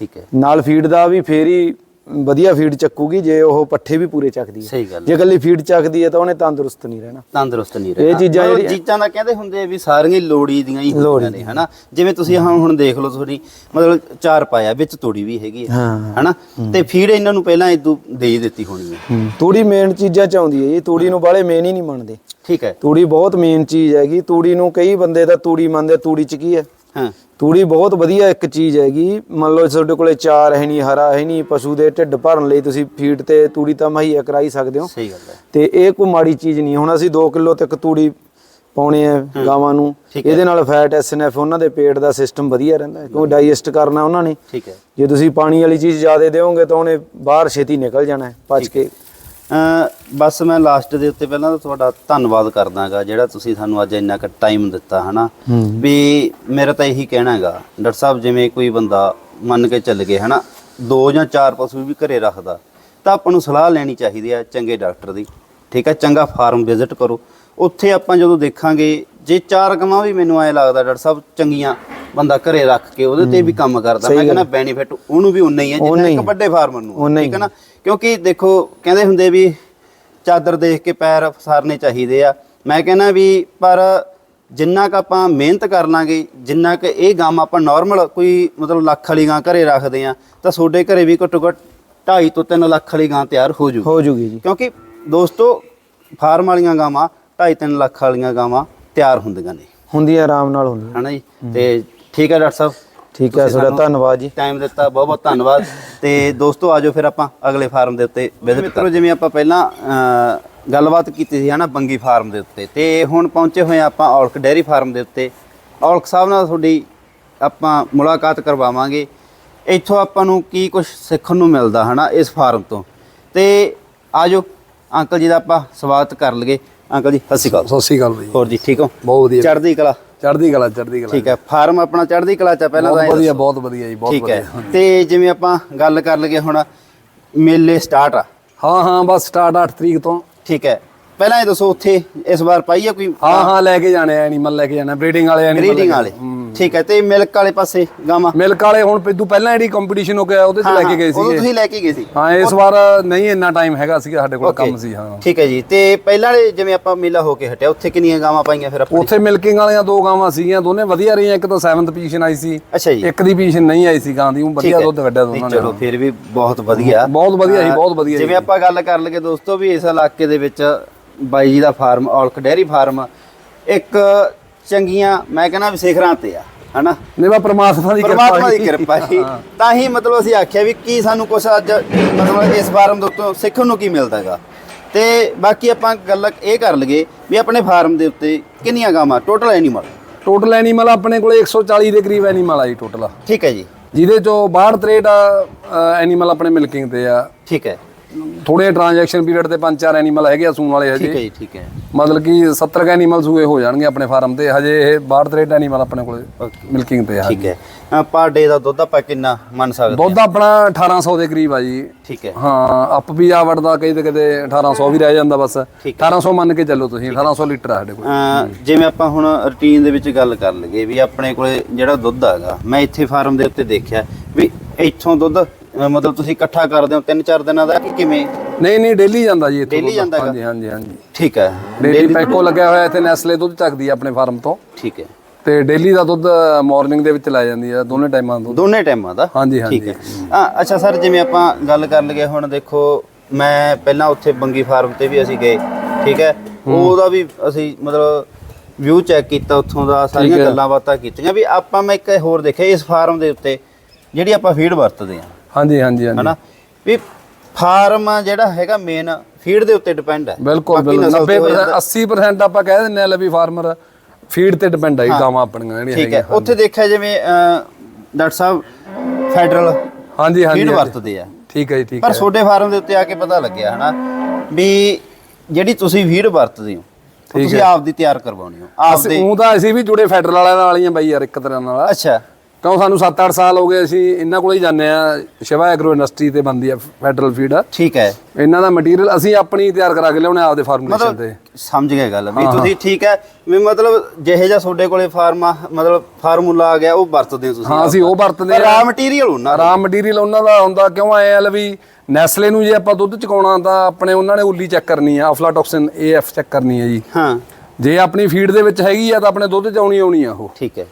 ਠੀਕ ਹੈ। ਨਾਲ ਫੀਡ ਦਾ ਵੀ ਫੇਰ ਹੀ ਵਧੀਆ ਫੀਡ ਚੱਕੂਗੀ ਜੇ ਉਹ ਪੱਠੇ ਵੀ ਪੂਰੇ ਚੱਕਦੀ ਹੈ। ਸਹੀ ਗੱਲ ਜੇ ਇਕੱਲੀ ਫੀਡ ਚੱਕਦੀ ਹੈ ਤਾਂ ਉਹਨੇ ਤੰਦਰੁਸਤ ਨਹੀਂ ਰਹਿਣਾ। ਤੰਦਰੁਸਤ ਨਹੀਂ ਇਹ ਰਹਿਣਾ। ਚੀਜ਼ਾਂ ਮਤਲਬ ਜਿਹੜੀਆਂ- ਚੀਜ਼ਾਂ ਦਾ ਕਹਿੰਦੇ ਹੁੰਦੇ ਵੀ ਸਾਰੀਆਂ ਲੋੜੀ ਦੀਆਂ ਹੀ ਹੁੰਦੀਆਂ ਨੇ ਹਨਾ? ਜਿਵੇਂ ਤੁਸੀਂ ਹਾਂ ਹੁਣ ਦੇਖ ਲਓ ਤੁਹਾਡੀ ਮਤਲਬ ਚਾਰ ਪਾਇਆ ਵਿੱਚ ਤੋੜੀ ਵੀ ਹੈਗੀ ਹੈ ਹਨਾ? ਤੇ ਫੀਡ ਇਹਨਾਂ ਨੂੰ ਪਹਿਲਾਂ ਇਦੋਂ ਦੇ ਦਿੱਤੀ ਹੋਣੀ ਹੈ। ਤੂੜੀ ਮੇਨ ਚੀਜ਼ਾਂ ਚ ਆਉਂਦੀ ਹੈ ਇਹ ਤੂੜੀ ਨੂੰ ਬਾਲੇ ਮੇਨ ਹੀ ਨਹੀਂ ਮੰਨਦੇ। ਠੀਕ ਹੈ। ਤੂੜੀ ਬਹੁਤ ਮੇਨ ਚੀਜ਼ ਹੈਗੀ। ਤੂੜੀ ਨੂੰ ਕਈ ਬੰਦੇ ਤਾਂ ਤੂੜੀ ਮੰਨਦੇ ਤੂੜੀ ਚ ਕੀ ਹੈ? ਹਾਂ। ਤੂੜੀ ਬਹੁਤ ਵਧੀਆ ਇੱਕ ਚੀਜ਼ ਹੈਗੀ। ਮੰਨ ਲਓ ਤੁਹਾਡੇ ਕੋਲੇ ਚਾਰ ਹੈ ਨਹੀਂ ਹਰਾ ਹੈ ਨਹੀਂ ਪਸ਼ੂ ਦੇ ਢਿੱਡ ਭਰਨ ਲਈ ਤੁਸੀਂ ਫੀਡ ਤੇ ਤੂੜੀ ਤਾਂ ਮੁਹੱਈਆ ਕਰਾ ਹੀ ਸਕਦੇ ਹੋ। ਸਹੀ ਗੱਲ ਹੈ। ਤੇ ਇਹ ਕੋਈ ਮਾੜੀ ਚੀਜ਼ ਨਹੀਂ। ਹੁਣ ਅਸੀਂ 2 ਕਿਲੋ ਤੱਕ ਤੂੜੀ ਪਾਉਣੇ ਆ ਗਾਵਾਂ ਨੂੰ। ਇਹਦੇ ਨਾਲ ਫੈਟ ਐਸਐਨਐਫ ਉਹਨਾਂ ਦੇ ਪੇਟ ਦਾ ਸਿਸਟਮ ਵਧੀਆ ਰਹਿੰਦਾ ਕਿਉਂਕਿ ਡਾਈਜੈਸਟ ਕਰਨਾ ਉਹਨਾਂ ਨੇ। ਠੀਕ ਹੈ। ਜੇ ਤੁਸੀਂ ਪਾਣੀ ਵਾਲੀ ਚੀਜ਼ ਜ਼ਿਆਦਾ ਦਿਓਗੇ ਤਾਂ ਉਹਨੇ ਬਾਹਰ ਛੇਤੀ ਨਿਕਲ ਜਾਣਾ ਹੈ ਪਚ ਕੇ। ਬਸ ਮੈਂ ਲਾਸਟ ਦੇ ਉੱਤੇ ਪਹਿਲਾਂ ਤਾਂ ਤੁਹਾਡਾ ਧੰਨਵਾਦ ਕਰਦਾਗਾ ਜਿਹੜਾ ਤੁਸੀਂ ਸਾਨੂੰ ਅੱਜ ਇੰਨਾ ਕੁ ਟਾਈਮ ਦਿੱਤਾ ਹਨਾ? ਵੀ ਮੇਰਾ ਤਾਂ ਇਹੀ ਕਹਿਣਾ ਹੈਗਾ ਡਾਕਟਰ ਸਾਹਿਬ ਜਿਵੇਂ ਕੋਈ ਬੰਦਾ ਮੰਨ ਕੇ ਚੱਲ ਗਏ ਹਨਾ ਦੋ ਜਾਂ ਚਾਰ ਪਸ਼ੂ ਵੀ ਘਰੇ ਰੱਖਦਾ ਤਾਂ ਆਪਾਂ ਨੂੰ ਸਲਾਹ ਲੈਣੀ ਚਾਹੀਦੀ ਹੈ ਚੰਗੇ ਡਾਕਟਰ ਦੀ ਠੀਕ ਹੈ ਚੰਗਾ ਫਾਰਮ ਵਿਜ਼ਿਟ ਕਰੋ। ਉੱਥੇ ਆਪਾਂ ਜਦੋਂ ਦੇਖਾਂਗੇ ਜੇ ਚਾਰ ਕਮਾਂ ਵੀ ਮੈਨੂੰ ਐ ਲੱਗਦਾ ਡਾਕਟਰ ਸਾਹਿਬ ਚੰਗੀਆਂ ਬੰਦਾ ਘਰੇ ਰੱਖ ਕੇ ਉਹਦੇ ਤੇ ਵੀ ਕੰਮ ਕਰਦਾ ਮੈਂ ਕਹਿੰਦਾ ਬੈਨੀਫਿਟ ਉਹਨੂੰ ਵੀ ਉਨਾ ਹੀ ਹੈ ਜਿੰਨਾ ਇੱਕ ਵੱਡੇ ਫਾਰਮਰ ਨੂੰ ਠੀਕ ਹੈ ਨਾ? ਕਿਉਂਕਿ ਦੇਖੋ ਕਹਿੰਦੇ ਹੁੰਦੇ ਵੀ ਚਾਦਰ ਦੇਖ ਕੇ ਪੈਰ ਫਸਾਰਨੇ ਚਾਹੀਦੇ ਆ। ਮੈਂ ਕਹਿੰਦਾ ਵੀ ਪਰ ਜਿੰਨਾ ਕ ਆਪਾਂ ਮਿਹਨਤ ਕਰ ਲਾਂਗੇ ਜਿੰਨਾ ਕ ਇਹ ਗਾਮ ਆਪਾਂ ਨਾਰਮਲ ਕੋਈ ਮਤਲਬ ਲੱਖ ਵਾਲੀ ਗਾਂ ਘਰੇ ਰੱਖਦੇ ਆ ਤਾਂ ਤੁਹਾਡੇ ਘਰੇ ਵੀ ਘੱਟੋ ਘੱਟ 2.5 ਤੋਂ 3 ਲੱਖ ਵਾਲੀ ਗਾਂ ਤਿਆਰ ਹੋ ਜੂ ਹੋ ਜੂਗੀ ਜੀ। ਕਿਉਂਕਿ ਦੋਸਤੋ ਫਾਰਮ ਵਾਲੀਆਂ ਗਾਵਾਂ 2.5 ਲੱਖ ਵਾਲੀਆਂ ਗਾਵਾਂ ਤਿਆਰ ਹੁੰਦੀਆਂ ਨੇ। ਹੁੰਦੀ ਹੈ ਆਰਾਮ ਨਾਲ ਹੁੰਦੀ ਹੈ। ਹਨਾ ਜੀ? ਤੇ ਠੀਕ ਹੈ ਡਾਕਟਰ ਸਾਹਿਬ? ਠੀਕ ਹੈ ਤੁਸੀਂ ਤੁਹਾਡਾ ਸਾਨੂੰ ਧੰਨਵਾਦ ਜੀ। ਟਾਈਮ ਦਿੱਤਾ ਬਹੁਤ ਬਹੁਤ ਧੰਨਵਾਦ। ਤੇ ਦੋਸਤੋ ਆਜੋ ਫਿਰ ਆਪਾਂ ਅਗਲੇ ਫਾਰਮ ਦੇ ਉੱਤੇ ਵਿਜ਼ਿਟ ਕਰੋ ਜਿਵੇਂ ਆਪਾਂ ਪਹਿਲਾਂ ਗੱਲਬਾਤ ਕੀਤੀ ਸੀ ਹਨਾ ਬੰਗੀ ਫਾਰਮ ਦੇ ਉੱਤੇ। ਤੇ ਹੁਣ ਪਹੁੰਚੇ ਹੋਏ ਹਾਂ ਆਪਾਂ ਔਲਖ ਡੇਅਰੀ ਫਾਰਮ ਦੇ ਉੱਤੇ। ਔਲਖ ਸਾਹਿਬ ਨਾਲ ਤੁਹਾਡੀ ਆਪਾਂ ਮੁਲਾਕਾਤ ਕਰਵਾਵਾਂਗੇ। ਇੱਥੋਂ ਆਪਾਂ ਨੂੰ ਕੀ ਕੁਝ ਸਿੱਖਣ ਨੂੰ ਮਿਲਦਾ ਹਨਾ ਇਸ ਫਾਰਮ ਤੋਂ। ਤੇ ਆਜੋ ਅੰਕਲ ਜੀ ਦਾ ਆਪਾਂ ਸਵਾਗਤ ਕਰ ਲਈਏ। ਅੰਕਲ ਜੀ ਸਤਿ ਸ਼੍ਰੀ ਅਕਾਲ। ਸਤਿ ਸ਼੍ਰੀ ਅਕਾਲ ਜੀ। ਹੋਰ ਜੀ ਠੀਕ ਹੋ? ਬਹੁਤ ਵਧੀਆ। ਚੜ੍ਹਦੀ ਕਲਾ। ਚੜ੍ਹਦੀ ਕਲਾ ਚੜ੍ਹਦੀ ਕਲਾ ਠੀਕ ਹੈ ਫਾਰਮ ਆਪਣਾ ਚੜ੍ਹਦੀ ਕਲਾ ਚ ਆ, ਪਹਿਲਾਂ ਤਾਂ ਬਹੁਤ ਇਹ ਵਧੀਆ ਬਹੁਤ ਵਧੀਆ ਜੀ ਬਹੁਤ ਠੀਕ ਵਧੀਆ। ਹੈ ਤੇ ਜਿਵੇਂ ਆਪਾਂ ਗੱਲ ਕਰ ਲਈਏ ਹੁਣ ਮੇਲੇ ਸਟਾਰਟ ਆ। ਹਾਂ ਹਾਂ ਬਸ ਸਟਾਰਟ 8 ਤਰੀਕ ਤੋਂ। ਠੀਕ ਹੈ ਪਹਿਲਾਂ ਇਹ ਦੱਸੋ ਉੱਥੇ ਇਸ ਵਾਰ ਪਾਈ ਆ ਕੋਈ? ਹਾਂ ਹਾਂ ਲੈ ਕੇ ਜਾਣੇ ਐਨੀਮਲ ਲੈ ਕੇ ਜਾਣਾ ਬਰੀਡਿੰਗ ਵਾਲੇ ਐਨੀਮਲ ਬਰੀਡਿੰਗ ਵਾਲੇ। ਠੀਕ ਹੈ ਤੇ ਮਿਲਕ ਵਾਲੇ ਪਾਸੇ ਗਾਵਾਂ? ਮਿਲਕ ਵਾਲੇ ਹੁਣ ਪਿੱਦੂ ਪਹਿਲਾਂ ਜਿਹੜੀ ਕੰਪੀਟੀਸ਼ਨ ਹੋ ਗਿਆ ਉਹਦੇ ਚ ਲੈ ਕੇ ਗਏ ਉਦੋਂ ਸੀਗੇ। ਤੁਸੀਂ ਲੈ ਕੇ ਗਏ ਸੀ। ਹਾਂ ਇਸ ਵਾਰ ਨਹੀਂ ਇੰਨਾ ਟਾਈਮ ਹੈਗਾ ਸੀਗਾ ਸਾਡੇ ਕੋਲ ਕੰਮ ਸੀ ਹਾਂ। ਠੀਕ ਹੈ ਜੀ ਤੇ ਪਹਿਲਾਂ ਜਿਵੇਂ ਆਪਾਂ ਮੇਲਾ ਹੋ ਕੇ ਹਟਿਆ ਉੱਥੇ ਕਿੰਨੀਆਂ ਗਾਵਾਂ ਪਾਈਆਂ ਫਿਰ ਆਪਾਂ ਉੱਥੇ ਮਿਲਕਿੰਗ ਵਾਲੀਆਂ ਦੋ ਗਾਵਾਂ ਸੀਗੀਆਂ ਦੋਨੇ ਵਧੀਆ ਰਹੀਆਂ ਇੱਕ ਤਾਂ 7th ਪੋਜੀਸ਼ਨ ਆਈ ਸੀ ਅੱਛਾ ਜੀ। ਇੱਕ ਦੀ ਪੋਜੀਸ਼ਨ ਨਹੀਂ ਆਈ ਸੀ ਗਾਂ ਦੀ ਉਹ ਵਧੀਆ। ਦੁੱਧ ਕੱਢਿਆ ਦੋਨਾਂ ਨੇ ਚਲੋ ਫਿਰ ਵੀ ਬਹੁਤ ਵਧੀਆ। ਬਹੁਤ ਵਧੀਆ ਸੀ ਬਹੁਤ ਵਧੀਆ ਜਿਵੇਂ ਆਪਾਂ ਗੱਲ ਕਰ ਲਈਏ ਦੋਸਤੋ ਵੀ ਇਸ ਇਲਾਕੇ ਦੇ ਵਿੱਚ ਬਾਈ ਜੀ ਦਾ ਫਾਰਮ ਔਲਖ ਡੇਅਰੀ ਫਾਰਮ ਇੱਕ ਚੰਗੀਆਂ ਮੈਂ ਕਹਿੰਦਾ ਵੀ ਸਿਖਰਾਂ ਤੇ ਆ ਹਨਾ? ਨਹੀਂ ਬਾ ਪ੍ਰਮਾਤਮਾ ਦੀ ਪਰਮਾਤਮਾ ਦੀ। ਕਿਰਪਾ ਸੀ ਤਾਂ ਹੀ ਮਤਲਬ ਅਸੀਂ ਆਖਿਆ ਵੀ ਕੀ ਸਾਨੂੰ ਕੁਝ ਅੱਜ ਮਤਲਬ ਇਸ ਫਾਰਮ ਦੇ ਉੱਤੋਂ ਸਿੱਖਣ ਨੂੰ ਕੀ ਮਿਲਦਾ ਹੈਗਾ। ਤੇ ਬਾਕੀ ਆਪਾਂ ਗੱਲ ਇਹ ਕਰ ਲਈਏ ਵੀ ਆਪਣੇ ਫਾਰਮ ਦੇ ਉੱਤੇ ਕਿੰਨੀਆਂ ਗਾਵਾਂ? ਟੋਟਲ ਐਨੀਮਲ ਟੋਟਲ ਐਨੀਮਲ ਆਪਣੇ ਕੋਲੇ 140 ਦੇ ਕਰੀਬ ਐਨੀਮਲ ਆ ਜੀ ਟੋਟਲ ਠੀਕ ਹੈ ਜੀ। ਜਿਹਦੇ ਚੋਂ 62 63 ਐਨੀਮਲ ਆਪਣੇ ਮਿਲਕਿੰਗ ਤੇ ਆ। ਠੀਕ ਹੈ। ਥੋੜੇ ਟ੍ਰਾਂਜੈਕਸ਼ਨ ਪੀਰੀਅਡ ਤੇ ਪੰਜ ਚਾਰ ਐਨੀਮਲ ਹੈਗੇ ਆ ਸੂਣ ਵਾਲੇ ਠੀਕ ਹੈ ਹਜੇ ਜੀ ਠੀਕ ਹੈ। ਮਤਲਬ ਕਿ 70 ਐਨੀਮਲ ਸੂਏ ਹੋ ਜਾਣਗੇ ਆਪਣੇ ਫਾਰਮ ਤੇ। ਹਜੇ ਇਹ 62 63 ਐਨੀਮਲ ਆਪਣੇ ਕੋਲੇ ਮਿਲਕਿੰਗ ਤੇ ਆ। ਠੀਕ ਹੈ। ਪਰ ਡੇ ਦਾ ਦੁੱਧ ਆਪਾਂ ਕਿੰਨਾ ਮੰਨ ਸਕਦੇ ਦੁੱਧ ਆਪਣਾ 1800 ਦੇ ਕਰੀਬ ਆ ਜੀ। ਠੀਕ ਹੈ। ਹਾਂ ਅਪ ਵੀ ਆ ਵੜਦਾ ਕਈ ਤੇ ਕਿਤੇ 1800 ਵੀ ਰਹਿ ਜਾਂਦਾ ਬਸ। ਠੀਕ 1800 ਮੰਨ ਕੇ ਚੱਲੋ ਤੁਸੀਂ 1800 ਲੀਟਰ ਆ ਸਾਡੇ ਕੋਲ। ਜਿਵੇਂ ਆਪਾਂ ਹੁਣ ਰੁਟੀਨ ਦੇ ਵਿੱਚ ਗੱਲ ਕਰ ਲਈਏ ਵੀ ਆਪਣੇ ਕੋਲੇ ਜਿਹੜਾ ਦੁੱਧ ਹੈਗਾ ਮੈਂ ਇੱਥੇ ਫਾਰਮ ਦੇ ਉੱਤੇ ਦੇਖਿਆ ਵੀ ਇੱਥੋਂ ਦੁੱਧ ਮਤਲਬ ਤੁਸੀਂ ਇਕੱਠਾ ਕਰਦੇ ਹੋ ਤਿੰਨ ਚਾਰ ਦਿਨਾਂ ਦਾ ਕਿ ਕਿਵੇਂ? ਨਹੀਂ ਨਹੀਂ ਡੇਲੀ ਜਾਂਦਾ ਜੀ ਇੱਥੋਂ Daily ਦੁੱਧ। ਜਾਂਦਾ ਹੈਗਾ? ਹਾਂਜੀ ਹਾਂਜੀ ਹਾਂਜੀ। ਠੀਕ ਹੈ। ਡੇਲੀ ਪੈਕੋ ਲੱਗਿਆ ਹੋਇਆ ਇੱਥੇ ਨੈਸਲੇ ਦੁੱਧ ਚੱਕਦੀ ਆ ਆਪਣੇ ਫਾਰਮ ਤੋਂ। ਠੀਕ ਹੈ। ਤੇ ਡੇਲੀ ਦਾ ਦੁੱਧ ਮਾਰਨਿੰਗ ਦੇ ਵਿੱਚ ਲੈ ਜਾਂਦੀ ਆ ਦੋਨੇ ਟਾਈਮਾਂ ਦਾ ਦੁੱਧ ਦੋਨੇ ਟਾਈਮਾਂ ਦਾ? ਹਾਂਜੀ ਠੀਕ ਹਾਂਜੀ। ਹੈ। ਹਾਂ ਅੱਛਾ ਸਰ ਜਿਵੇਂ ਆਪਾਂ ਗੱਲ ਕਰ ਲਈਏ ਹੁਣ ਦੇਖੋ ਮੈਂ ਪਹਿਲਾਂ ਉੱਥੇ ਬੰਗੀ ਫਾਰਮ ਤੇ ਵੀ ਅਸੀਂ ਗਏ ਠੀਕ ਹੈ? ਉਹਦਾ ਵੀ ਅਸੀਂ ਮਤਲਬ ਵਿਊ ਚੈੱਕ ਕੀਤਾ ਉੱਥੋਂ ਦਾ ਸਾਰੀਆਂ ਹੈ। ਗੱਲਾਂ ਬਾਤਾਂ ਕੀਤੀਆਂ ਵੀ ਆਪਾਂ ਮੈਂ ਇੱਕ ਹੋਰ ਦੇਖਿਆ ਇਸ ਫਾਰਮ ਦੇ ਉੱਤੇ ਜਿਹੜੀ ਆਪਾਂ ਫੀਡ ਵਰਤਦੇ ਹਾਂ। ਹਾਂਜੀ ਹਾਂਜੀ ਹਾਂਜੀ। ਹਨਾ? ਵੀ ਫਾਰਮ ਜਿਹੜਾ ਹੈਗਾ ਮੇਨ ਫੀਡ ਦੇ ਉੱਤੇ ਡਿਪੈਂਡ ਹੈ। ਬਿਲਕੁਲ ਬਿਲਕੁਲ। ਨਸਲ ਤੇ 90% ਹੋਇਆ- 80% ਆਪਾਂ ਕਹਿ ਦਿੰਨੇ ਆ ਲੈ ਵੀ ਫਾਰਮਰ ਫੀਡ ਤੇ ਡਿਪੈਂਡ ਹੈ। ਗਾਵਾਂ ਆਪਣੀਆਂ ਜਿਹੜੀਆਂ ਠੀਕ ਹੈ। ਉੱਥੇ ਦੇਖਿਆ ਜਿਵੇਂ ਡਾਕਟਰ ਸਾਹਿਬ ਫੈਡਰਲ ਹਾਂਜੀ ਹਾਂਜੀ ਫੀਡ। ਵਰਤਦੇ ਆ। ਠੀਕ ਹੈ ਜੀ ਠੀਕ ਪਰ ਹੈ। ਛੋਟੇ ਫਾਰਮ ਦੇ ਉੱਤੇ ਆ ਕੇ ਪਤਾ ਲੱਗਿਆ ਹਨਾ ਵੀ ਜਿਹੜੀ ਤੁਸੀਂ ਫੀਡ ਵਰਤਦੇ ਹੋ ਤੁਸੀਂ ਆਪ ਦੀ ਤਿਆਰ ਕਰਵਾਉਣੀ ਹੋ ਆਪ ਅਸੀਂ ਦੇ ਉਹ ਤਾਂ ਅਸੀਂ ਵੀ ਜੁੜੇ ਫੈਡਰਲ ਵਾਲਿਆਂ ਨਾਲ ਹੀ ਆ ਬਾਈ ਯਾਰ ਇੱਕ ਤਰ੍ਹਾਂ ਨਾਲ। ਅੱਛਾ। ਕਿਉਂ ਸਾਨੂੰ 7-8 ਸਾਲ ਹੋ ਗਏ ਅਸੀਂ ਇਹਨਾਂ ਕੋਲ ਹੀ ਜਾਂਦੇ ਆ ਸ਼ਿਵਾ ਐਗਰੋ ਇੰਡਸਟਰੀ ਤੇ ਬੰਦੀ ਆ ਫੈਡਰਲ ਫੀਡ ਠੀਕ ਹੈ। ਇਹਨਾਂ ਦਾ ਮਟੀਰੀਅਲ ਅਸੀਂ ਆਪਣੀ ਤਿਆਰ ਕਰਾ ਕੇ ਲਿਆਉਣੇ ਆਪਦੇ ਫਾਰਮੂਲੇਸ਼ਨ ਤੇ। ਸਮਝ ਗਏ ਗੱਲ ਵੀ ਤੁਸੀਂ ਠੀਕ ਹੈ ਵੀ ਮਤਲਬ ਜਿਹੇ ਜਿਹਾ ਤੁਹਾਡੇ ਕੋਲੇ ਫਾਰਮਾ ਮਤਲਬ ਫਾਰਮੂਲਾ ਆ ਗਿਆ ਉਹ ਵਰਤਦੇ ਹੋ ਤੁਸੀਂ ਹਾਂ ਅਸੀਂ ਉਹ ਵਰਤਦੇ ਆ ਰਾ ਮਟੀਰੀਅਲ ਉਹਨਾਂ ਦਾ। ਰਾ ਮਟੀਰੀਅਲ ਉਹਨਾਂ ਦਾ ਹੁੰਦਾ ਕਿਉਂ ਆਏ ਆ ਵੀ ਨੈਸਲੇ ਨੂੰ ਜੇ ਆਪਾਂ ਦੁੱਧ ਚਕਾਉਣਾ ਤਾਂ ਆਪਣੇ ਉਹਨਾਂ ਨੇ ਉੱਲੀ ਚੈੱਕ ਕਰਨੀ ਆ ਅਫਲਾਟੌਕਸਿਨ ਏਐਫ ਚੈੱਕ ਕਰਨੀ ਆ ਜੀ। ਹਾਂ। ਜੇ ਆਪਣੀ ਫੀਡ ਦੇ ਵਿੱਚ ਹੈਗੀ ਆ ਤਾਂ ਆਪਣੇ ਦੁੱਧ ਚ ਆਉਣੀ ਆਉਣੀ ਆ ਉਹ। ਠੀਕ ਹੈ।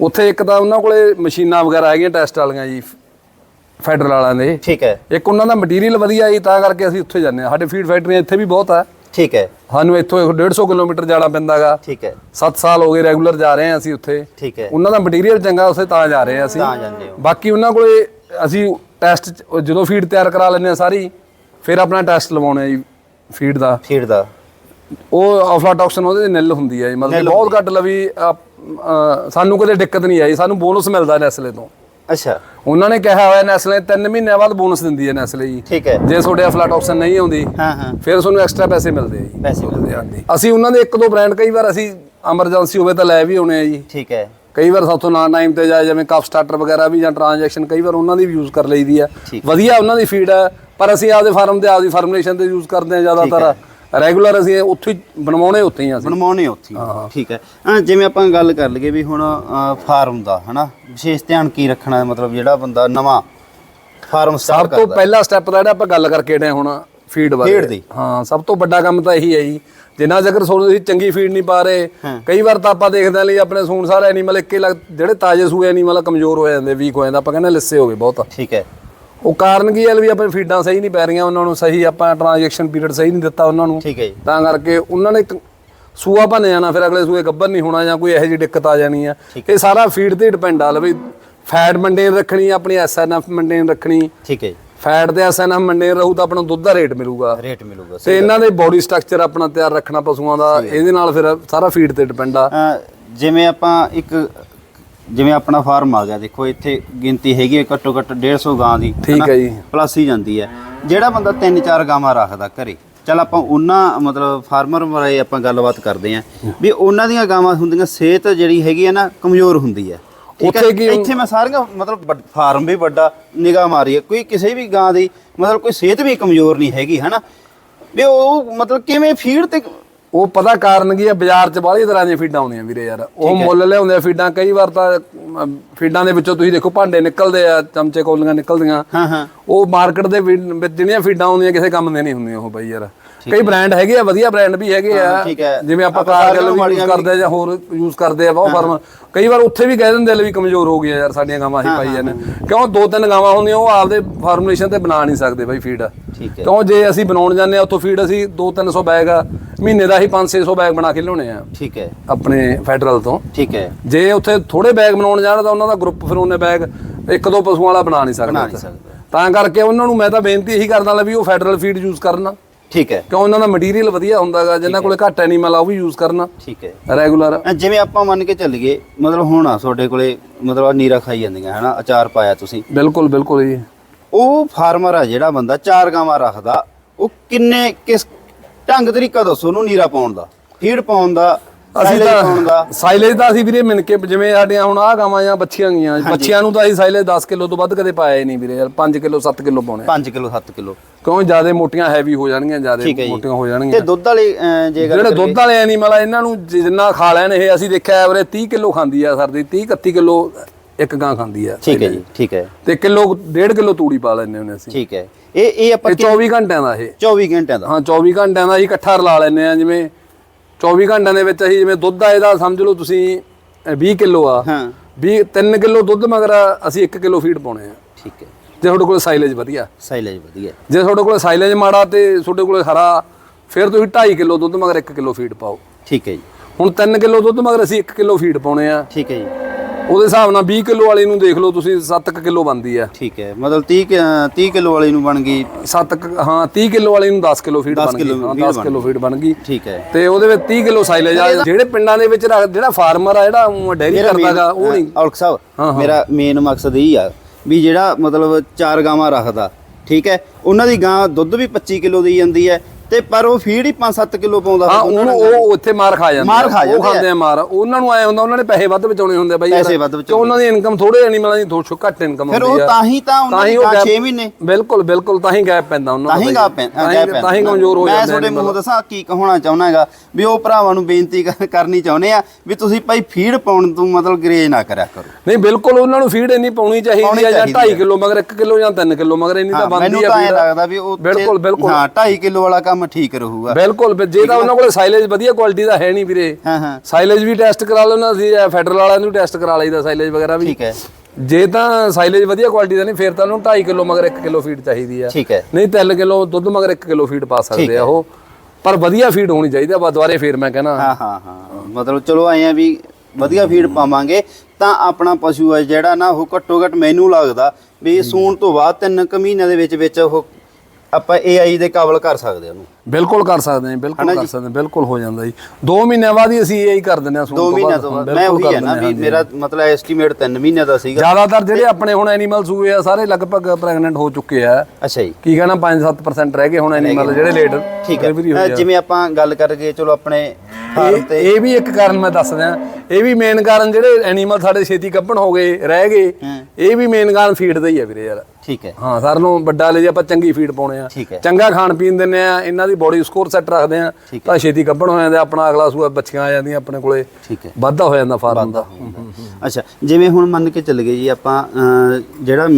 ਉੱਥੇ ਇੱਕ ਤਾਂ ਉਹਨਾਂ ਕੋਲੇ ਮਸ਼ੀਨਾਂ ਵਗੈਰਾ ਹੈਗੀਆਂ ਟੈਸਟ ਵਾਲੀਆਂ ਜੀ ਫੈਡਰਲ ਵਾਲਿਆਂ ਦੇ। ਠੀਕ ਹੈ। ਇੱਕ ਉਹਨਾਂ ਦਾ ਮਟੀਰੀਅਲ ਵਧੀਆ ਜੀ ਤਾਂ ਕਰਕੇ ਅਸੀਂ ਉੱਥੇ ਜਾਂਦੇ ਆ ਸਾਡੇ ਫੀਡ ਫੈਕਟਰੀਆਂ ਇੱਥੇ ਵੀ ਬਹੁਤ ਆ। ਠੀਕ ਹੈ। ਸਾਨੂੰ ਇੱਥੋਂ 150 ਕਿਲੋਮੀਟਰ ਜਾਣਾ ਪੈਂਦਾਗਾ ਠੀਕ ਹੈ। 7 ਸਾਲ ਹੋ ਗਏ ਰੈਗੂਲਰ ਜਾ ਰਹੇ ਹਾਂ ਅਸੀਂ ਉੱਥੇ। ਠੀਕ ਹੈ। ਉਹਨਾਂ ਦਾ ਮਟੀਰੀਅਲ ਚੰਗਾ ਉਸੇ ਤਾਂ ਜਾ ਰਹੇ ਹਾਂ ਅਸੀਂ। ਤਾਂ ਜਾਂਦੇ ਹੋ। ਬਾਕੀ ਉਹਨਾਂ ਕੋਲੇ ਅਸੀਂ ਟੈਸਟ ਜਦੋਂ ਫੀਡ ਤਿਆਰ ਕਰਾ ਲੈਂਦੇ ਆ ਸਾਰੀ ਫਿਰ ਆਪਣਾ ਟੈਸਟ ਲਵਾਉਣੇ ਆ ਜੀ ਫੀਡ ਦਾ। ਫੀਡ ਦਾ। ਉਹ ਅਫਲਾਟੌਕਸਨ ਉਹਦੇ ਨਿਲ ਹੁੰਦੀ ਹੈ ਜੀ। ਮਤਲਬ ਬਹੁਤ ਘੱਟ ਲਵੀ ਸਾਨੂੰ ਕਦੇ ਦਿੱਕਤ ਨਹੀਂ ਆਈ ਸਾਨੂੰ ਬੋਨਸ ਮਿਲਦਾ ਨੈਸਲੇ ਤੋਂ। ਅੱਛਾ। ਉਹਨਾਂ ਨੇ ਕਿਹਾ ਹੋਇਆ ਨੈਸਲੇ 3 ਮਹੀਨਿਆਂ ਬਾਅਦ ਬੋਨਸ ਦਿੰਦੀ ਹੈ ਨੈਸਲੇ ਜੀ। ਠੀਕ ਹੈ। ਜੇ ਤੁਹਾਡੇ ਅਫਲਾਟੌਕਸਨ ਨਹੀਂ ਆਉਂਦੀ ਹਾਂ ਹਾਂ। ਫਿਰ ਤੁਹਾਨੂੰ ਐਕਸਟਰਾ ਪੈਸੇ ਮਿਲਦੇ ਆ ਜੀ। ਪੈਸੇ ਮਿਲਦੇ ਹਾਂਜੀ। ਅਸੀਂ ਉਹਨਾਂ ਦੇ ਇੱਕ ਦੋ ਬ੍ਰਾਂਡ ਕਈ ਵਾਰ ਅਸੀਂ ਐਮਰਜੈਂਸੀ ਹੋਵੇ ਤਾਂ ਲੈ ਵੀ ਆਉਣੇ ਆ ਜੀ। ਠੀਕ ਹੈ। ਕਈ ਵਾਰ ਸਾਥੋਂ ਨਾ ਟਾਈਮ ਤੇ ਜਾਏ ਜਿਵੇਂ ਕਫ ਸਟਾਰਟਰ ਵਗੈਰਾ ਵੀ ਜਾਂ ਟ੍ਰਾਂਜੈਕਸ਼ਨ ਕਈ ਵਾਰ ਉਹਨਾਂ ਦੀ ਵੀ ਯੂਜ਼ ਕਰ ਲਈਦੀ ਆ ਵਧੀਆ ਉਹਨਾਂ ਦੀ ਫੀਡ ਹੈ ਪਰ ਅਸੀਂ ਆਪਦੇ ਫਾਰਮ ਤੇ ਆਪਦੀ ਫਾਰਮੂਲੇਸ਼ਨ ਤੇ ਯੂਜ਼ ਕਰਦੇ ਆ ਜ਼ਿਆਦਾਤਰ। ਰੈਗੂਲਰ ਅਸੀਂ ਉੱਥੇ ਹੀ ਬਣਵਾਉਣੇ ਉੱਥੇ ਹੀ ਆ ਅਸੀਂ। ਬਣਵਾਉਣੇ ਉੱਥੇ ਹੀ। ਠੀਕ ਹੈ। ਅਹ ਜਿਵੇਂ ਆਪਾਂ ਗੱਲ ਕਰ ਲਈਏ ਵੀ ਹੁਣ ਫਾਰਮ ਦਾ ਹਨਾ? ਵਿਸ਼ੇਸ਼ ਧਿਆਨ ਕੀ ਰੱਖਣਾ ਹੈ? ਮਤਲਬ ਜਿਹੜਾ ਬੰਦਾ ਨਵਾਂ ਫਾਰਮ ਸਭ ਸਟਾਰਟ ਤੋਂ ਕਰਦਾ ਪਹਿਲਾ ਸਟੈਪ ਦਾ ਜਿਹੜਾ ਆਪਾਂ ਗੱਲ ਕਰਕੇ ਹਾਂ ਹੁਣ ਫੀਡ ਬਾਰੇ। Feed ਦੀ। ਹਾਂ ਸਭ ਤੋਂ ਵੱਡਾ ਕੰਮ ਤਾਂ ਇਹੀ ਹੈ ਜੀ। ਜਿੰਨਾ ਚੱਕਰ ਤੁਹਾਨੂੰ ਤੁਸੀਂ ਚੰਗੀ ਫੀਡ ਨਹੀਂ ਪਾ ਰਹੇ ਕਈ ਵਾਰ ਤਾਂ ਆਪਾਂ ਦੇਖਦੇ ਹਾਂ ਲਈ ਆਪਣੇ ਸੂਣ ਸਾਰੇ ਐਨੀਮਲ ਇੱਕੇ ਲੱਗ ਜਿਹੜੇ ਤਾਜ਼ੇ ਸੂਏ ਐਨੀਮਲ ਕਮਜ਼ੋਰ ਹੋ ਜਾਂਦੇ ਵੀਕ ਹੋ ਜਾਂਦੇ। ਆਪਾਂ ਕਹਿੰਦੇ ਲਿੱਸੇ ਹੋ ਗਏ ਬਹੁਤ। ਠੀਕ ਹੈ। ਉਹ ਕਾਰਨ ਕੀ ਹੈ ਵੀ ਆਪਣੇ ਫੀਡਾਂ ਸਹੀ ਨਹੀਂ ਪੈ ਰਹੀਆਂ ਉਹਨਾਂ ਨੂੰ ਸਹੀ ਆਪਾਂ ਟ੍ਰਾਂਜੈਕਸ਼ਨ ਪੀਰੀਅਡ ਸਹੀ ਨਹੀਂ ਦਿੱਤਾ ਉਹਨਾਂ ਨੂੰ। ਠੀਕ ਹੈ ਜੀ। ਤਾਂ ਕਰਕੇ ਉਹਨਾਂ ਨੇ ਇੱਕ ਸੂਆ ਭੰਨ ਜਾਣਾ ਫਿਰ ਅਗਲੇ ਸੂਏ ਗੱਬਰ ਨਹੀਂ ਹੋਣਾ ਜਾਂ ਕੋਈ ਇਹੋ ਜਿਹੀ ਦਿੱਕਤ ਆ ਜਾਣੀ ਆ। ਇਹ ਸਾਰਾ ਫੀਡ ਤੇ ਡਿਪੈਂਡ ਆ ਲਵੇ ਫੈਟ ਮੇਨਟੇਨ ਰੱਖਣੀ ਆਪਣੀ ਐਸਐਨਐਫ ਮੇਨਟੇਨ ਰੱਖਣੀ। ਠੀਕ ਹੈ ਜੀ। ਫੈਟ ਤੇ ਐਸਐਨਐਫ ਮੇਨਟੇਨ ਰਹੂ ਤਾਂ ਆਪਣਾ ਦੁੱਧ ਦਾ ਰੇਟ ਮਿਲੂਗਾ। ਰੇਟ ਮਿਲੂਗਾ ਤੇ ਇਹਨਾਂ ਦੇ ਬੋਡੀ ਸਟਰਕਚਰ ਆਪਣਾ ਤਿਆਰ ਰੱਖਣਾ ਪਸ਼ੂਆਂ ਦਾ ਇਹਦੇ ਨਾਲ ਫਿਰ ਸਾਰਾ ਫੀਡ ਤੇ ਡਿਪੈਂਡ ਆ। ਜਿਵੇਂ ਆਪਾਂ ਇੱਕ ਜਿਵੇਂ ਆਪਣਾ ਫਾਰਮ ਆ ਗਿਆ ਦੇਖੋ ਇੱਥੇ ਗਿਣਤੀ ਹੈਗੀ ਹੈ ਘੱਟੋ ਘੱਟ 150 ਗਾਂ ਦੀ ਠੀਕ ਹੈ ਜੀ। ਪਲੱਸ ਹੀ ਜਾਂਦੀ ਹੈ। ਜਿਹੜਾ ਬੰਦਾ ਤਿੰਨ ਚਾਰ ਗਾਵਾਂ ਰੱਖਦਾ ਘਰੇ ਚਲ ਆਪਾਂ ਉਹਨਾਂ ਮਤਲਬ ਫਾਰਮਰ ਬਾਰੇ ਆਪਾਂ ਗੱਲਬਾਤ ਕਰਦੇ ਆਂ ਵੀ ਉਹਨਾਂ ਦੀਆਂ ਗਾਵਾਂ ਹੁੰਦੀਆਂ ਸਿਹਤ ਜਿਹੜੀ ਹੈਗੀ ਹੈ ਨਾ ਕਮਜ਼ੋਰ ਹੁੰਦੀ ਹੈ। ਉੱਥੇ ਕੀ- ਇੱਥੇ ਮੈਂ ਸਾਰੀਆਂ ਮਤਲਬ ਫਾਰਮ ਵੀ ਵੱਡਾ ਨਿਗਾਹ ਮਾਰੀ ਹੈ। ਕੋਈ ਕਿਸੇ ਵੀ ਗਾਂ ਦੀ ਮਤਲਬ ਕੋਈ ਸਿਹਤ ਵੀ ਕਮਜ਼ੋਰ ਨਹੀਂ ਹੈਗੀ ਹਨਾ? ਵੀ ਉਹ ਮਤਲਬ ਕਿਵੇਂ ਫੀਡ ਤੇ ਉਹ ਪਤਾ ਕਾਰਨ ਕੀ ਆ ਬਾਜ਼ਾਰ 'ਚ ਬਾਹਲੀ ਤਰ੍ਹਾਂ ਦੀਆਂ ਫੀਡਾਂ ਆਉਂਦੀਆਂ ਵੀਰੇ ਯਾਰ। ਉਹ ਮੁੱਲ ਲਿਆਉਂਦੇ ਆ ਫੀਡਾਂ ਕਈ ਵਾਰ ਤਾਂ ਫੀਡਾਂ ਦੇ ਵਿੱਚੋਂ ਤੁਸੀਂ ਦੇਖੋ ਭਾਂਡੇ ਨਿਕਲਦੇ ਆ ਚਮਚੇ ਕੌਲੀਆਂ ਨਿਕਲਦੀਆਂ। ਹਾਂ ਹਾਂ। ਉਹ ਮਾਰਕੀਟ ਦੇ ਵਿੱਚ ਜਿਹੜੀਆਂ ਫੀਡਾਂ ਆਉਂਦੀਆਂ ਕਿਸੇ ਕੰਮ ਦੀਆਂ ਨਹੀਂ ਹੁੰਦੀਆਂ ਉਹ ਬਾਈ ਯਾਰ। ਕਈ ਬ੍ਰਾਂਡ ਹੈਗੇ ਆ ਵਧੀਆ ਬ੍ਰਾਂਡ ਵੀ ਹੈਗੇ ਆ। ਜਿਵੇਂ ਆਪਾਂ ਕਾਰਗਲ ਵੀ ਯੂਜ਼ ਕਰਦੇ ਆ ਜਾਂ ਹੋਰ ਯੂਜ਼ ਕਰਦੇ ਆ ਬਹੁਤ ਫਾਰਮ। ਕਈ ਵਾਰ ਉੱਥੇ ਵੀ ਕਹਿ ਦਿੰਦੇ ਆ ਵੀ ਕਮਜ਼ੋਰ ਹੋ ਗਈਆਂ ਯਾਰ ਸਾਡੀਆਂ ਗਾਵਾਂ ਅਸੀਂ ਪਾਈ ਜਾਂਦੇ ਕਿਉਂ? ਦੋ ਤਿੰਨ ਗਾਵਾਂ ਹੁੰਦੀਆਂ ਉਹ ਆਪਦੇ ਫਾਰਮੂਲੇਸ਼ਨ ਤੇ ਬਣਾ ਨਹੀਂ ਸਕਦੇ ਬਾਈ ਫੀਡ ਕਿਉਂ? ਜੇ ਅਸੀਂ ਬਣਾਉਣ ਜਾਂਦੇ ਆ ਉੱਥੋਂ ਫੀਡ ਅਸੀਂ 2-300 ਬੈਗ ਆ ਮਹੀਨੇ ਦਾ ਹੀ 5-600 ਬੈਗ ਬਣਾ ਕੇ ਲਿਆਉਣੇ ਆ। ਠੀਕ ਹੈ। ਆਪਣੇ ਫੈਡਰਲ ਤੋਂ। ਠੀਕ ਹੈ। ਜੇ ਉੱਥੇ ਥੋੜੇ ਬੈਗ ਬਣਾਉਣ ਜਾਣ ਤਾਂ ਉਹਨਾਂ ਦਾ ਗਰੁੱਪ ਫਿਰ ਉਹਨੇ ਬੈਗ ਇੱਕ ਦੋ ਪਸ਼ੂਆਂ ਵਾਲਾ ਬਣਾ ਨਹੀਂ ਸਕਦਾ। ਬਣਾ ਨਹੀਂ ਸਕਦਾ। ਤਾਂ ਕਰਕੇ ਉਹਨਾਂ ਨੂੰ ਮੈਂ ਤਾਂ ਬੇਨਤੀ ਇਹੀ ਕਰਦਾ ਲੈ ਵੀ ਉਹ ਫੈਡਰਲ ਫੀਡ ਯੂਜ਼ ਕਰਨ। ਠੀਕ ਹੈ। ਕਿਉਂ ਉਹਨਾਂ ਦਾ ਮਟੀਰੀਅਲ ਵਧੀਆ ਹੁੰਦਾਗਾ ਜਿਨ੍ਹਾਂ ਕੋਲੇ ਘੱਟ ਐਨੀਮਲ ਆ ਉਹ ਵੀ ਯੂਜ਼ ਕਰਨ। ਠੀਕ ਹੈ। ਰੈਗੂਲਰ ਜਿਵੇਂ ਆਪਾਂ ਮੰਨ ਕੇ ਚੱਲੀਏ ਮਤਲਬ ਹੁਣ ਆ ਤੁਹਾਡੇ ਕੋਲੇ ਮਤਲਬ ਆਹ ਨੀਰਾ ਖਾਈ ਜਾਂਦੀਆਂ ਹਨਾ ਅਚਾਰ ਪਾਇਆ ਤੁਸੀਂ। ਬਿਲਕੁਲ ਬਿਲਕੁਲ ਜੀ। ਉਹ ਫਾਰਮਰ ਆ ਜਿਹੜਾ ਬੰਦਾ ਚਾਰ ਗਾਵਾਂ ਰੱਖਦਾ ਉਹ ਕਿੰਨੇ ਕਿਸ ਢੰਗ ਤਰੀਕਾ ਦੱਸੋ ਉਹਨੂੰ ਨੀਰਾ ਪਾਉਣ ਦਾ? ਫੀਡ ਪਾਉਣ ਦਾ ਅਸੀਂ ਤਾਂ ਸਾਈਲੇਜ ਤਾਂ ਅਸੀਂ ਵੀਰੇ ਮਿਣ ਕੇ ਜਿਵੇਂ ਸਾਡੀਆਂ ਹੁਣ ਆਹ ਗਾਵਾਂ ਜਾਂ ਬੱਚੀਆਂ ਗਈਆਂ ਬੱਚਿਆਂ ਨੂੰ ਤਾਂ ਅਸੀਂ ਸਾਈਲੇਜ 10 ਕਿਲੋ ਤੋਂ ਵੱਧ ਕਦੇ ਪਾਇਆ ਹੀ ਨਹੀਂ ਵੀਰੇ ਯਾਰ 5 ਕਿਲੋ 7 ਕਿਲੋ ਪਾਉਣੇ ਆ। 5 ਕਿਲੋ 7 ਕਿਲੋ। ਕਿਉਂ ਜ਼ਿਆਦਾ ਮੋਟੀਆਂ ਹੈਵੀ ਹੋ ਜਾਣਗੀਆਂ ਜ਼ਿਆਦਾ ਹੈ। ਮੋਟੀਆਂ ਹੋ ਤੇ ਜਾਣਗੀਆਂ ਦੁੱਧ ਵਾਲੀ ਜੇ ਗੱਲ ਜਿਹੜੇ ਦੁੱਧ ਵਾਲੇ ਐਨੀਮਲ ਆ ਇਹਨਾਂ ਨੂੰ ਜਿੰਨਾ ਖਾ ਲੈਣ ਇਹ ਅਸੀਂ ਦੇਖਿਆ ਐਵਰੇ 30 ਕਿਲੋ ਖਾਂਦੀ ਆ ਸਰਦੀ 30 31 ਕਿਲੋ ਇੱਕ ਗਾਂ ਖਾਂਦੀ ਆ ਠੀਕ ਹੈ ਜੀ ਠੀਕ ਹੈ। ਤੇ ਕਿਲੋ 1.5 ਕਿਲੋ ਤੂੜੀ ਪਾ ਲੈਂਦੇ ਹੁੰਦੇ ਅਸੀਂ। ਠੀਕ ਹੈ। ਇਹ ਇਹ ਆਪਾਂ ਇਹ 24 ਘੰਟਿਆਂ ਦਾ ਇਹ। 24 ਘੰਟਿਆਂ ਦਾ। ਹਾਂ 24 ਘੰਟਿਆਂ ਦਾ ਅਸੀਂ ਇਕੱਠਾ ਰਲਾ ਲੈਂਦੇ ਆ ਜਿਵੇਂ 24 ਘੰਟਿਆਂ ਦੇ ਵਿੱਚ ਅਸੀਂ ਜਿਵੇਂ ਦੁੱਧ ਆ ਇਹਦਾ ਸਮਝ ਲਓ ਤੁਸੀਂ ਅ, 20 ਕਿਲੋ ਆ। ਹਾਂ। 20 3 ਕਿਲੋ ਦੁੱਧ ਮਗਰ ਅਸੀਂ 1 ਕਿਲੋ ਫੀਡ ਪਾਉਣੇ ਆ। ਠੀਕ ਹੈ। ਜੇ ਤੁਹਾਡੇ ਕੋਲ ਸਾਈਲੇਜ ਵਧੀਆ। ਸਾਈਲੇਜ ਵਧੀਆ। ਜੇ ਤੁਹਾਡੇ ਕੋਲ ਸਾਈਲੇਜ ਮਾੜਾ ਤੇ ਤੁਹਾਡੇ ਕੋਲ ਹਰਾ ਫਿਰ ਤੁਸੀਂ 2.5 ਕਿਲੋ ਦੁੱਧ ਮਗਰ 1 ਕਿਲੋ ਫੀਡ ਪਾਓ। ਠੀਕ ਹੈ ਜੀ। ਹੁਣ 3 ਕਿਲੋ ਦੁੱਧ ਮਗਰ ਅਸੀਂ 1 ਕਿਲੋ ਫੀਡ ਪਾਉਣੇ ਆ। ਠੀਕ ਹੈ ਜੀ। ਉਹਦੇ ਹਿਸਾਬ ਨਾਲ 20 ਕਿਲੋ ਵਾਲੀ ਨੂੰ ਦੇਖ ਲਓ ਤੁਸੀਂ 7 ਕਿਲੋ ਬਣਦੀ ਆ ਠੀਕ ਹੈ ਮਤਲਬ 30 ਕਿ- ਅ, 30 ਕਿਲੋ ਵਾਲੀ ਨੂੰ ਬਣ ਗਈ। 7 ਹਾਂ 30 ਕਿਲੋ ਵਾਲੀ ਨੂੰ 10 ਕਿਲੋ ਫੀਡ 10 ਬਣ ਗਈ। ਕਿਲੋ ਹਾਂ feed 10 ਬਣ ਕਿਲੋ ਫੀਡ ਬਣ ਗਈ। ਠੀਕ ਹੈ। ਤੇ ਉਹਦੇ ਵਿੱਚ 30 ਕਿਲੋ ਸਾਈਲੇਜ ਆ। ਜਿਹੜੇ ਪਿੰਡਾਂ ਦੇ ਵਿੱਚ ਰੱਖ- ਜਿਹੜਾ ਫਾਰਮਰ ਆ ਜਿਹੜਾ ਡੈਰੀ ਕਰਦਾਗਾ ਉਹ ਨਹੀਂ। ਔਲਖ ਸਾਹਿਬ ਮੇਰਾ ਮੇਨ ਮਕਸਦ ਇਹ ਆ ਵੀ ਜਿਹੜਾ ਮਤਲਬ ਚਾਰ ਗਾਵਾਂ ਰੱਖਦਾ ਠੀਕ ਹੈ? ਉਹਨਾਂ ਦੀ ਗਾਂ ਦੁੱਧ ਵੀ 25 ਕਿਲੋ ਦੀ ਜਾਂਦੀ ਹੈ ਤੇ ਪਰ ਉਹ ਫੀਡ ਹੀ 5-7 ਕਿਲੋ ਪਾਉਂਦਾ ਹਾਂ ਫਿਰ ਉਹਨੂੰ ਉਹ ਉੱਥੇ ਮਾਰ ਖਾ ਜਾਂਦੇ ਮਾਰ ਖਾ ਉਹ ਜਾਂਦੇ ਖਾਂਦੇ ਆ ਮਾਰ। ਉਹਨਾਂ ਨੂੰ ਆਏ ਹੁੰਦਾ ਉਹਨਾਂ ਨੇ ਪੈਸੇ ਵੱਧ ਬਚਾਉਣੇ ਹੁੰਦੇ ਬਾਈ ਪੈਸੇ ਵੱਧ ਕਿ ਉਹਨਾਂ ਦੀ ਇਨਕਮ ਥੋੜੇ ਐਨੀਮਲਾਂ ਦੀ ਥੋੜੀ ਘੱਟ ਇਨਕਮ ਫਿਰ ਹੁੰਦੀ ਉਹ ਆ। ਤਾਂ ਹੀ ਤਾਂ ਉਹਨਾਂ ਤਾਂ ਹੀ ਦੀ ਉਹ ਗਾਂ gap- 6 ਮਹੀਨੇ। ਬਿਲਕੁਲ ਬਿਲਕੁਲ ਤਾਂ ਹੀ ਗੈਪ ਪੈਂਦਾ ਉਹਨਾਂ ਤਾਂ ਦਾ ਹੀ ਬਾਈ। ਗਾ ਪੈਂ ਤਾਂ ਹੀ- ਤਾਂ ਹੀ ਕਮਜ਼ੋਰ ਹੋ ਮੈਂ ਜਾਂਦੇ ਤੁਹਾਡੇ animal। ਮੂੰਹ ਦੱਸਾਂ ਕੀ ਕਹਣਾ ਚਾਹੁੰਦਾ ਹੈਗਾ ਵੀ ਉਹ ਭਰਾਵਾਂ ਨੂੰ ਬੇਨਤੀ ਕਰ- ਕਰਨੀ ਚਾਹੁੰਦੇ ਆ ਵੀ ਤੁਸੀਂ ਭਾਈ ਫੀਡ ਪਾਉਣ ਤੋਂ ਮਤਲਬ ਗਰੇਜ ਨਾ ਕਰਿਆ ਕਰੋ। ਨਹੀਂ ਬਿਲਕੁਲ ਉਹਨਾਂ ਨੂੰ ਫੀਡ ਇੰਨੀ ਪਾਉਣੀ ਚਾਹੀਦੀ ਆ ਜਾਂ ਚਾਹੀਦੀ 2.5 ਕਿਲੋ ਮਗਰ 1 ਕਿਲੋ ਜਾਂ 3 ਕਿਲੋ ਮਗਰ ਇੰਨੀ ਤਾਂ ਹਾਂ, ਮੈਨੂੰ ਆ ਤਾਂ। ਲੱਗਦਾ ਵੀ ਉਹ ਬਿਲਕੁਲ ਬਿਲਕੁਲ। ਹਾਂ 2.5 ਕਿਲੋ ਵਾਲਾ ਕੰਮ ਠੀਕ ਰਹੂਗਾ। ਬਿਲਕੁਲ ਜੇ ਤਾਂ ਉਹਨਾਂ ਕੋਲ ਸਾਈਲੇਜ ਵਧੀਆ ਕੁਆਲਿਟੀ ਦਾ ਹੈ ਨਹੀਂ ਵੀਰੇ। ਹਾਂ ਹਾਂ। ਸਾਈਲੇਜ ਵੀ ਟੈਸਟ ਕਰਾ ਲਓ ਨਾ ਅਸੀਂ ਫੈਡਰਲ ਵਾਲਿਆਂ ਨੂੰ ਟੈਸਟ ਕਰਾ ਲਈਦਾ ਸਾਈਲੇਜ ਵਗੈਰਾ ਵੀ। ਠੀਕ ਹੈ। ਜੇ ਤਾਂ ਸਾਈਲੇਜ ਵਧੀਆ ਕੁਆਲਿਟੀ ਦਾ ਨਹੀਂ ਫਿਰ ਤਾਂ ਉਹਨੂੰ 2.5 ਕਿਲੋ ਮਗਰ 1 ਕਿਲੋ ਫੀਡ ਚਾਹੀਦੀ ਆ। ਠੀਕ ਹੈ। ਨਹੀਂ 3 ਕਿਲੋ ਦੁੱਧ ਮਗਰ 1 ਕਿਲੋ ਫੀਡ ਪਾ ਸਕਦੇ ਆ ਉਹ। ਪਰ ਵਧੀਆ ਫੀਡ ਹੋਣੀ ਚਾਹੀਦੀ ਆ ਦੁਬਾਰੇ ਫੇਰ ਮੈਂ ਕਹਿੰਦਾ ਹਾਂ ਹਾਂ ਹਾਂ। ਮਤਲਬ ਚਲੋ ਆਏ ਆ ਵੀ ਵਧੀਆ ਫੀਡ ਪਾਵਾਂਗੇ ਤਾਂ ਆਪਣਾ ਪਸ਼ੂ ਹੈ ਜਿਹੜਾ ਨਾ ਉਹ ਘੱਟੋ ਘੱਟ ਮੈਨੂੰ ਲੱਗਦਾ ਵੀ ਸੂਣ ਤੋਂ ਬਾਅਦ ਤਿੰਨ ਕੁ ਮਹੀਨਿਆਂ ਦੇ ਵਿੱਚ ਵਿੱਚ ਉਹ ਆਪਾਂ ਏਆਈ ਦੇ ਕਾਬਲ ਕਰ ਸਕਦੇ ਹਾਂ ਉਹਨੂੰ। ਬਿਲਕੁਲ ਕਰ ਸਕਦੇ ਹਾਂ ਬਿਲਕੁਲ ਕਰ ਸਕਦੇ ਹਾਂ ਬਿਲਕੁਲ ਹੋ ਜਾਂਦਾ ਜੀ। 2 ਮਹੀਨਿਆਂ ਬਾਅਦ ਹੀ ਅਸੀਂ ਇਹੀ ਕਰ ਦਿੰਦੇ ਹਾਂ ਸੂਣ 2 ਤੋਂ ਮਹੀਨਿਆਂ। ਤੋਂ ਬਾਅਦ। ਮੈਂ ਉਹੀ ਹੈ ਨਾ ਵੀ ਮੇਰਾ ਮਤਲਬ ਐਸਟੀਮੇਟ 3 ਮਹੀਨਿਆਂ ਦਾ ਸੀਗਾ। ਜ਼ਿਆਦਾਤਰ ਜਿਹੜੇ ਆਪਣੇ ਹੁਣ ਐਨੀਮਲ ਸੂਏ ਆ ਸਾਰੇ ਲਗਭਗ ਪ੍ਰੈਗਨੈਂਟ ਹੋ ਚੁੱਕੇ ਆ। ਅੱਛਾ ਜੀ। ਕੀ ਕਹਿਣਾ 5-7% ਰਹਿ ਗਏ ਹੁਣ ਐਨੀਮਲ ਜਿਹੜੇ ਲੇਟ ਠੀਕ ਹੈ। ਜਿਵੇਂ ਆਪਾਂ ਗੱਲ ਕਰਕੇ ਚਲੋ ਆਪਣੇ ਫਾਰਮ ਇਹ ਤੇ ਇਹ ਵੀ ਇੱਕ ਕਾਰਨ ਮੈਂ ਦੱਸ ਦਿਆਂ। ਇਹ ਵੀ ਮੇਨ ਕਾਰਨ ਜਿਹੜੇ ਐਨੀਮਲ ਸਾਡੇ ਛੇਤੀ ਕੱਪਣ ਹੋ ਗਏ ਰਹਿ ਗਏ। ਇਹ ਵੀ ਮੇਨ ਕਾਰਨ ਫੀਡ ਦਾ ਹੀ ਆ ਵੀਰੇ ਯਾਰ। ਠੀਕ ਹੈ। ਹਾਂ ਸਾਰਿਆਂ ਨੂੰ ਵੱਡਾ ਲੈ ਜੇ ਆਪਾਂ ਚੰਗੀ ਫੀਡ ਪਾਉਣੇ ਆ। ਚੰਗਾ ਖਾਣ ਪੀਣ ਦਿੰਨੇ ਆ ਇਹਨਾਂ ਦੀ ਬੋਡੀ ਸਕੋਰ ਸੈੱਟ ਰੱਖਦੇ ਆ ਤਾਂ ਛੇਤੀ ਕੱਪਣ ਹੋ ਜਾਂਦੇ ਆ, ਆਪਣਾ ਅਗਲਾ ਸੂਆ ਬੱਚੀਆਂ ਆ ਜਾਂਦੀਆਂ ਆਪਣੇ ਕੋਲੇ। ਵਾਧਾ ਹੋ ਜਾਂਦਾ ਫਾਰਮ ਦਾ। ਅੱਛਾ ਜਿਵੇਂ ਹੁਣ ਮੰਨ ਕੇ ਚੱਲ ਗਏ ਜੀ ਆਪਾਂ ਜਿਹੜਾ